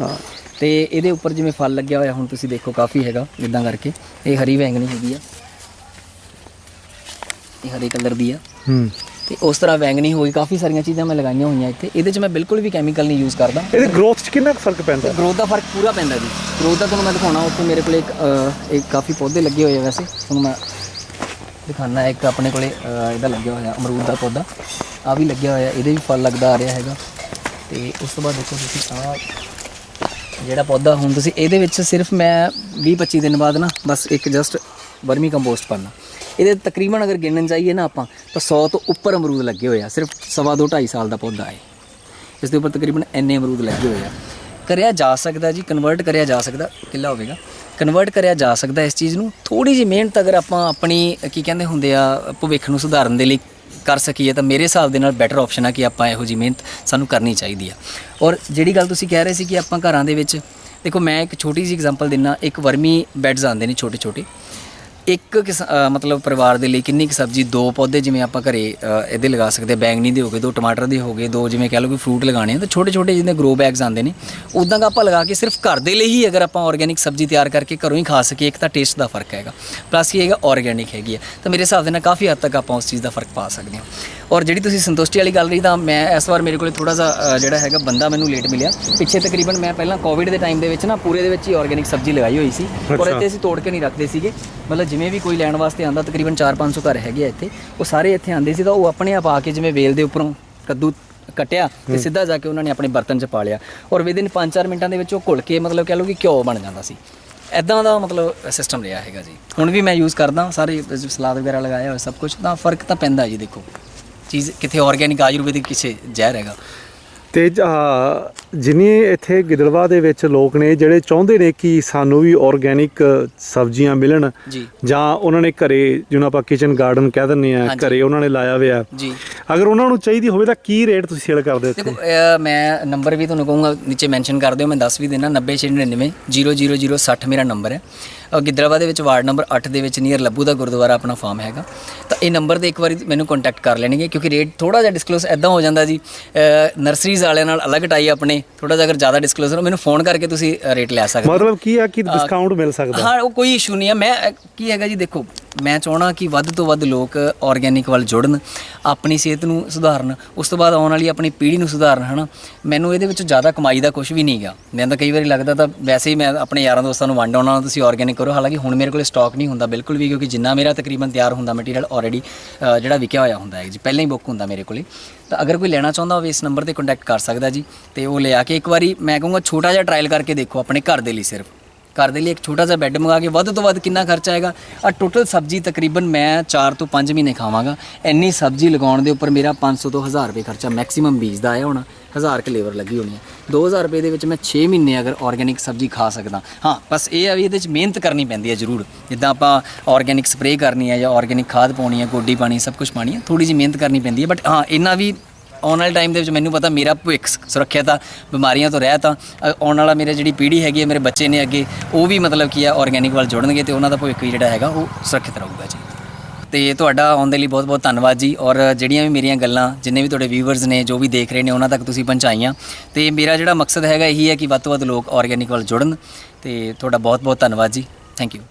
ਤੇ ਇਹਦੇ ਉੱਪਰ ਜਿਵੇਂ ਫਲ ਲੱਗਿਆ ਹੋਇਆ ਹੁਣ ਤੁਸੀਂ ਦੇਖੋ ਕਾਫੀ ਹੈਗਾ ਇਦਾਂ ਕਰਕੇ। ਇਹ ਹਰੀ ਵੈਂਗਣੀ ਹੈਗੀ ਆ। ਇਹ ਹਰੇ ਕਲਰ ਦੀ ਆ। ਹੂੰ। ਤੇ ਉਸ ਤਰ੍ਹਾਂ ਵੈਂਗਣੀ ਹੋਈ। ਕਾਫੀ ਸਾਰੀਆਂ ਚੀਜ਼ਾਂ ਮੈਂ ਲਗਾਈਆਂ ਹੋਈਆਂ ਇੱਥੇ। ਇਹਦੇ 'ਚ ਮੈਂ ਬਿਲਕੁਲ ਵੀ ਕੈਮੀਕਲ ਨਹੀਂ ਯੂਜ਼ ਕਰਦਾ। ਇਹਦੇ ਗਰੋਥ 'ਚ ਕਿੰਨਾ ਫ਼ਰਕ ਪੈਂਦਾ? ਗਰੋਥ ਦਾ ਫ਼ਰਕ ਪੂਰਾ ਪੈਂਦਾ ਜੀ। ਗਰੋਥ ਦਾ ਤੁਹਾਨੂੰ ਮੈਂ ਦਿਖਾਉਣਾ ਉੱਥੇ ਮੇਰੇ ਕੋਲੇ ਇੱਕ ਇੱਕ ਕਾਫੀ ਪੌਦੇ ਲੱਗੇ ਹੋਏ ਆ ਵੈਸੇ। ਤੁਹਾਨੂੰ ਮੈਂ ਦਿਖਾਣਾ ਇੱਕ ਆਪਣੇ ਕੋਲੇ ਇਹਦਾ ਲੱਗਿਆ ਹੋਇਆ ਅਮਰੂਦ ਦਾ ਪੌਦਾ। ਆ ਵੀ ਲੱਗਿਆ ਹੋਇਆ ਇਹਦੇ ਵੀ ਫਲ ਲੱਗਦਾ ਆ ਰਿਹਾ ਹੈਗਾ। ਤੇ ਉਸ ਤੋਂ ਬਾਅਦ ਦੇਖੋ ਤੁਸੀਂ ਆ ਜਿਹੜਾ ਪੌਦਾ ਹੁਣ ਤੁਸੀਂ ਇਹਦੇ ਵਿੱਚ ਸਿਰਫ ਮੈਂ 20 25 ਦਿਨ ਬਾਅਦ ਨਾ ਬਸ ਇੱਕ ਜਸਟ ਵਰਮੀ ਕੰਪੋਸਟ ਪਾਣਾ ਇਹਦੇ ਤਕਰੀਬਨ ਅਗਰ ਗਿਣਨ ਜਾਈਏ ਨਾ ਆਪਾਂ, ਤਾਂ 100 ਤੋਂ ਉੱਪਰ ਅਮਰੂਦ ਲੱਗੇ ਹੋਏ ਆ, ਸਿਰਫ ਸਵਾ ਦੋ 2.5 ਸਾਲ ਦਾ ਪੌਦਾ ਹੈ। ਇਸ ਦੇ ਉੱਪਰ ਤਕਰੀਬਨ ਇੰਨੇ ਅਮਰੂਦ ਲੱਗੇ ਹੋਏ ਆ। ਕਰਿਆ ਜਾ ਸਕਦਾ ਜੀ ਕਨਵਰਟ ਕਰਿਆ ਜਾ ਸਕਦਾ, ਕਿੱਲਾ ਹੋਵੇਗਾ। ਕਨਵਰਟ ਕਰਿਆ ਜਾ ਸਕਦਾ ਇਸ ਚੀਜ਼ ਨੂੰ ਥੋੜੀ ਜਿਹੀ ਮਿਹਨਤ ਅਗਰ ਆਪਾਂ ਆਪਣੀ, ਕੀ ਕਹਿੰਦੇ ਹੁੰਦੇ ਆ, ਭਵਿੱਖ ਨੂੰ ਸੁਧਾਰਨ ਦੇ ਲਈ ਕਰ ਸਕੀਏ, ਤਾਂ ਮੇਰੇ ਹਿਸਾਬ ਦੇ ਨਾਲ ਬੈਟਰ ਆਪਸ਼ਨ ਆ ਕਿ ਆਪਾਂ ਇਹੋ ਜਿਹੀ ਮਿਹਨਤ ਸਾਨੂੰ ਕਰਨੀ ਚਾਹੀਦੀ ਆ। ਔਰ ਜਿਹੜੀ ਗੱਲ ਤੁਸੀਂ ਕਹਿ ਰਹੇ ਸੀ ਕਿ ਆਪਾਂ ਘਰਾਂ ਦੇ ਵਿੱਚ, ਦੇਖੋ ਮੈਂ ਇੱਕ ਛੋਟੀ ਜਿਹੀ ਐਗਜ਼ਾਮਪਲ ਦਿੰਨਾ, ਇੱਕ ਵਰਮੀ ਬੈਡਸ ਆਉਂਦੇ ਨੇ ਛੋਟੇ ਛੋਟੇ ਇੱਕ ਕਿਸ- ਅ, ਮਤਲਬ ਪਰਿਵਾਰ ਦੇ ਲਈ ਕਿੰਨੀ ਕੁ ਸਬਜ਼ੀ ਦੋ ਪੌਦੇ ਜਿਵੇਂ ਆਪਾਂ ਘਰੇ ਅ, ਇਹਦੇ ਲਗਾ ਸਕਦੇ ਹਾਂ, ਬੈਂਗਣੀ ਦੇ ਹੋ ਗਏ ਦੋ ਟਮਾਟਰ ਦੇ ਹੋ ਗਏ ਦੋ ਜਿਵੇਂ ਕਹਿ ਲਓ ਕਿ ਫਰੂਟ ਲਗਾਣੇ ਆ ਤਾਂ ਛੋਟੇ ਛੋਟੇ ਜਿਹਦੇ ਗਰੋ ਬੈਗਸ ਆਉਂਦੇ ਨੇ ਉਦਾਂ ਦਾ ਆਪਾਂ ਲਗਾ ਕੇ ਸਿਰਫ ਘਰ ਦੇ ਲਈ ਹੀ ਅਗਰ ਆਪਾਂ ਆਰਗੇਨਿਕ ਸਬਜ਼ੀ ਤਿਆਰ ਕਰਕੇ ਘਰੋਂ ਹੀ ਖਾ ਸਕੀਏ ਇੱਕ ਤਾਂ ਟੇਸਟ ਦਾ ਫ਼ਰਕ ਹੈਗਾ। ਪਲੱਸ ਇਹ ਹੈਗਾ ਆਰਗੇਨਿਕ ਹੈਗੀ ਹੈ ਤਾਂ ਮੇਰੇ ਹਿਸਾਬ ਦੇ ਨਾਲ ਕਾਫੀ ਹੱਦ ਤੱਕ ਆਪਾਂ ਉਸ ਚੀਜ਼ ਦਾ ਫ਼ਰਕ ਪਾ ਸਕਦੇ ਹਾਂ। ਔਰ ਜਿਹੜੀ ਤੁਸੀਂ ਸੰਤੁਸ਼ਟੀ ਵਾਲੀ ਗੱਲ ਰਹੀ ਤਾਂ ਮੈਂ ਇਸ ਵਾਰ ਮੇਰੇ ਕੋਲੇ ਥੋੜਾ ਜਿਹਾ ਜਿਹੜਾ ਹੈਗਾ ਬੰਦਾ ਮੈਨੂੰ ਲੇਟ ਮਿਲਿਆ। ਪਿੱਛੇ ਤਕਰੀਬਨ ਮੈਂ ਪਹਿਲਾਂ ਕੋਵਿਡ ਦੇ ਟਾਈਮ ਦੇ ਵਿੱਚ ਨਾ ਪੂਰੇ ਦੇ ਵਿੱਚ ਹੀ ਆਰਗੇਨਿਕ ਸਬਜ਼ੀ ਲਗਾਈ ਹੋਈ ਸੀ ਔਰ। ਇੱਥੇ ਅਸੀਂ ਤੋੜ ਕੇ ਨਹੀਂ ਰੱਖਦੇ ਸੀਗੇ। ਮਤਲਬ ਜਿਵੇਂ ਵੀ ਕੋਈ ਲੈਣ ਵਾਸਤੇ ਆਂਦਾ ਤਕਰੀਬਨ 4-500 ਘਰ ਹੈਗੇ ਆ ਇੱਥੇ। ਉਹ ਸਾਰੇ ਇੱਥੇ ਆਂਦੇ ਸੀ ਤਾਂ ਉਹ ਆਪਣੇ ਆਪ ਆ ਕੇ ਜਿਵੇਂ ਵੇਲ ਦੇ ਉੱਪਰੋਂ ਕੱਦੂ ਕਟਿਆ ਤੇ ਸਿੱਧਾ ਜਾ ਕੇ ਉਹਨਾਂ ਨੇ ਆਪਣੇ ਬਰਤਨ 'ਚ ਪਾ ਲਿਆ। ਔਰ ਵਿਦਿਨ 5-4 ਮਿੰਟਾਂ ਦੇ ਵਿੱਚ ਉਹ ਘੁਲ ਕੇ ਮਤਲਬ ਕਹਿ ਲਓ ਕਿ ਘਿਓ ਬਣ ਜਾਂਦਾ ਸੀ। ਐਦਾਂ ਦਾ ਮਤਲਬ ਸਿਸਟਮ ਰਿਹਾ ਹੈਗਾ ਜੀ। ਹੁਣ ਵੀ ਮੈਂ ਯੂਜ਼ ਕਰਦਾ ਸਾਰੇ ਸਲਾਦ ਵਗੈਰਾ ਲਗਾਇਆ ਹੋਇਆ ਸਭ ਕੁਝ ਤਾਂ ਫ਼ਰਕ ਤਾਂ ਪੈਂਦਾ ਜੀ ਦੇਖੋ। ਚੀਜ਼ ਕਿੱਥੇ ਆਰਗੇਨਿਕ ਆਯੁਰਵੈਦਿਕ ਕਿਸੇ ਜ਼ਹਿਰ ਹੈਗਾ। ਤੇ ਜਿੰਨੀ ਇੱਥੇ ਗਿੱਦੜਵਾ ਦੇ ਵਿੱਚ ਲੋਕ ਨੇ ਜਿਹੜੇ ਚਾਹੁੰਦੇ ਨੇ ਕਿ ਸਾਨੂੰ ਵੀ ਆਰਗੇਨਿਕ ਸਬਜ਼ੀਆਂ ਮਿਲਣ ਜੀ। ਉਹਨਾਂ ਨੇ ਘਰੇ ਜਿਹਨੂੰ ਆਪਾਂ ਕਿਚਨ ਗਾਰਡਨ ਕਹਿ ਦਿੰਦੇ ਆ। ਘਰੇ ਉਹਨਾਂ ਨੇ ਲਾਇਆ ਹੋਇਆ। ਜੀ। ਅਗਰ ਉਹਨਾਂ ਨੂੰ ਚਾਹੀਦੀ ਹੋਵੇ ਤਾਂ ਕੀ ਰੇਟ ਤੁਸੀਂ ਸੇਲ ਕਰਦੇ ਹੋ ਦੇਖੋ ਮੈਂ ਨੰਬਰ ਵੀ ਤੁਹਾਨੂੰ ਕਹੂੰਗਾ ਨੀਚੇ ਮੈਂਸ਼ਨ ਕਰ ਦਿਓ ਮੈਂ ਦੱਸ ਵੀ ਦੇਣਾ 90699 00060 ਮੇਰਾ ਨੰਬਰ ਹੈ। ਅਹ ਗਿੱਦੜਵਾ ਦੇ ਵਿੱਚ ਵਾਰਡ ਨੰਬਰ 8 ਦੇ ਵਿੱਚ ਨੀਅਰ ਲੱਭੂ ਦਾ ਗੁਰਦੁਆਰਾ ਆਪਣਾ ਫਾਰਮ ਹੈਗਾ। ਤਾਂ ਇਹ ਨੰਬਰ ਤੇ ਇੱਕ ਵਾਰੀ ਮੈਨੂੰ ਕੰਟੈਕਟ ਕਰ ਲੈਣਗੇ ਕਿਉਂਕਿ ਰੇਟ ਥੋੜਾ ਜਿਹਾ ਡਿਸਕਲੋਜ਼ ਐਦਾਂ ਹੋ ਜਾਂਦਾ ਜੀ। ਨਰਸਰੀਜ਼ ਵਾਲਿਆਂ ਨਾਲ ਅਲੱਗ ਟਾਈ ਆਪਣੇ ਥੋੜਾ ਜਿਹਾ ਅਗਰ ਜ਼ਿਆਦਾ ਡਿਸਕਲੋਜ਼ ਹੋ ਮੈਨੂੰ ਫੋਨ ਕਰਕੇ ਤੁਸੀਂ ਰੇਟ ਲੈ ਸਕਦੇ ਮਤਲਬ ਕੀ ਆ ਕਿ ਡਿਸਕਾਊਂਟ ਮਿਲ ਸਕਦਾ? ਹਾਂ ਉਹ ਕੋਈ ਇਸ਼ੂ ਨਹੀਂ ਹੈ ਮੈਂ ਕੀ ਹੈਗਾ ਜੀ ਦੇਖੋ ਮੈਂ ਚਾਹਣਾ ਕਿ ਵੱਧ ਤੋਂ ਵੱਧ ਲੋਕ ਆਰਗੈਨਿਕ ਵੱਲ ਜੁੜਨ ਆਪਣੀ ਸਿਹਤ ਨੂੰ ਸੁਧਾਰਨ ਉਸ ਤੋਂ ਬਾਅਦ ਆਉਣ ਵਾਲੀ ਆਪਣੀ ਪੀੜ੍ਹੀ ਨੂੰ ਸੁਧਾਰਨ ਹਨਾ। ਮੈਨੂੰ ਇਹਦੇ ਵਿੱਚ ਜ਼ਿਆਦਾ ਕਮਾਈ ਦਾ ਕੁਝ ਵੀ ਨਹੀਂਗਾ ਮੈਨੂੰ ਤਾਂ ਕਈ ਵਾਰੀ ਲੱਗਦਾ ਤਾਂ ਵੈਸੇ ਹੀ ਮੈਂ ਆਪਣੇ ਯਾਰਾਂ ਦੋਸਤਾਂ ਨੂੰ ਵੰਡ ਆਉਣਾ ਤੁਸੀਂ ਆਰਗੈਨਿਕ ਕਰੋ। ਹਾਲਾਂਕਿ ਹੁਣ ਮੇਰੇ ਕੋਲ ਸਟਾਕ ਨਹੀਂ ਹੁੰਦਾ ਬਿਲਕੁਲ ਵੀ, ਕਿਉਂਕਿ ਜਿੰਨਾ ਮੇਰਾ ਤਕਰੀਬਨ ਤਿਆਰ ਹੁੰਦਾ ਮਟੀਰੀਅਲ ਆਲਰੇਡੀ ਜਿਹੜਾ ਵਿਕਿਆ ਹੋਇਆ ਹੁੰਦਾ ਹੈ ਜੀ। ਪਹਿਲਾਂ ਹੀ ਬੁੱਕ ਹੁੰਦਾ ਮੇਰੇ ਕੋਲੇ। ਤਾਂ ਅਗਰ ਕੋਈ ਲੈਣਾ ਚਾਹੁੰਦਾ ਹੋਵੇ ਇਸ ਨੰਬਰ ਤੇ ਕੰਟੈਕਟ ਕਰ ਸਕਦਾ ਜੀ। ਤੇ ਉਹ ਲਿਆ ਕੇ ਇੱਕ ਵਾਰੀ ਮੈਂ ਕਹੂੰਗਾ ਛੋਟਾ ਜਿਹਾ ਟਰਾਇਲ ਕਰਕੇ ਦੇਖੋ ਆਪਣੇ ਘਰ ਦੇ ਲਈ ਸਿਰਫ। ਘਰ ਦੇ ਲਈ ਇੱਕ ਛੋਟਾ ਜਿਹਾ ਬੈੱਡ ਮੰਗਾ ਕੇ ਵੱਧ ਤੋਂ ਵੱਧ ਕਿੰਨਾ ਖਰਚਾ ਆਏਗਾ? ਆ ਟੋਟਲ ਸਬਜ਼ੀ ਤਕਰੀਬਨ ਮੈਂ 4 ਤੋਂ 5 ਮਹੀਨੇ ਖਾਵਾਂਗਾ। ਇੰਨੀ ਸਬਜ਼ੀ ਲਗਾਉਣ ਦੇ ਉੱਪਰ ਮੇਰਾ 500 ਤੋਂ 1000 ਰੁਪਏ ਖਰਚਾ ਮੈਕਸਿਮਮ ਬੀਜ ਦਾ ਆਇਆ ਹੋਣਾ। 1000 ਕ ਲੇਬਰ ਲੱਗੀ ਹੋਣੀ ਹੈ। 2000 ਰੁਪਏ ਦੇ ਵਿੱਚ ਮੈਂ 6 ਮਹੀਨੇ ਅਗਰ ਆਰਗੈਨਿਕ ਸਬਜ਼ੀ ਖਾ ਸਕਦਾ, ਹਾਂ, ਬਸ ਇਹ ਆ ਵੀ ਇਹਦੇ ਵਿੱਚ ਮਿਹਨਤ ਕਰਨੀ ਪੈਂਦੀ ਹੈ ਜ਼ਰੂਰ। ਜਿੱਦਾਂ ਆਪਾਂ ਆਰਗੈਨਿਕ ਸਪਰੇਅ ਕਰਨੀ ਹੈ ਜਾਂ ਆਰਗੈਨਿਕ ਖਾਦ ਪਾਉਣੀ ਹੈ, ਗੋਡੀ ਪਾਣੀ ਸਭ ਕੁਝ ਪਾਣੀ ਹੈ ਥੋੜੀ ਜਿਹੀ ਮਿਹਨਤ ਕਰਨੀ ਪੈਂਦੀ ਹੈ ਬਟ ਹਾਂ ਇਹਨਾਂ ਵੀ ਆਉਣ ਵਾਲੇ ਟਾਈਮ ਦੇ ਵਿੱਚ ਮੈਨੂੰ ਪਤਾ ਮੇਰਾ ਭਵਿੱਖ ਸੁਰੱਖਿਅਤ ਆ, ਬਿਮਾਰੀਆਂ ਤੋਂ ਰਹਿਤ ਆ ਆਉਣ ਵਾਲਾ ਮੇਰੇ ਜਿਹੜੀ ਪੀੜ੍ਹੀ ਹੈਗੀ ਹੈ, ਮੇਰੇ ਬੱਚੇ ਨੇ ਅੱਗੇ, ਉਹ ਵੀ ਮਤਲਬ ਕੀ ਆ ਆਰਗੈਨਿਕ ਵੱਲ ਜੁੜਨਗੇ ਤੇ ਉਹਨਾਂ ਦਾ ਭਵਿੱਖ ਵੀ ਜਿਹੜਾ ਹੈਗਾ, ਉਹ ਸੁਰੱਖਿਅਤ ਰਹੂਗਾ ਜੀ। ਤੇ ਤੁਹਾਡਾ ਆਉਣ ਦੇ ਲਈ ਬਹੁਤ ਬਹੁਤ ਧੰਨਵਾਦ ਜੀ। ਔਰ ਜਿਹੜੀਆਂ ਵੀ ਮੇਰੀਆਂ ਗੱਲਾਂ, ਜਿੰਨੇ ਵੀ ਤੁਹਾਡੇ ਵਿਊਵਰਸ ਨੇ, ਜੋ ਵੀ ਦੇਖ ਰਹੇ ਨੇ, ਉਹਨਾਂ ਤੱਕ ਤੁਸੀਂ ਪਹੁੰਚਾਈਆਂ। ਤੇ ਮੇਰਾ ਜਿਹੜਾ ਮਕਸਦ ਹੈਗਾ ਇਹੀ ਹੈ ਕਿ ਵੱਧ ਤੋਂ ਵੱਧ ਲੋਕ ਆਰਗੈਨਿਕ ਵੱਲ ਜੁੜਨ। ਤੇ ਤੁਹਾਡਾ ਬਹੁਤ ਬਹੁਤ ਧੰਨਵਾਦ ਜੀ। Thank you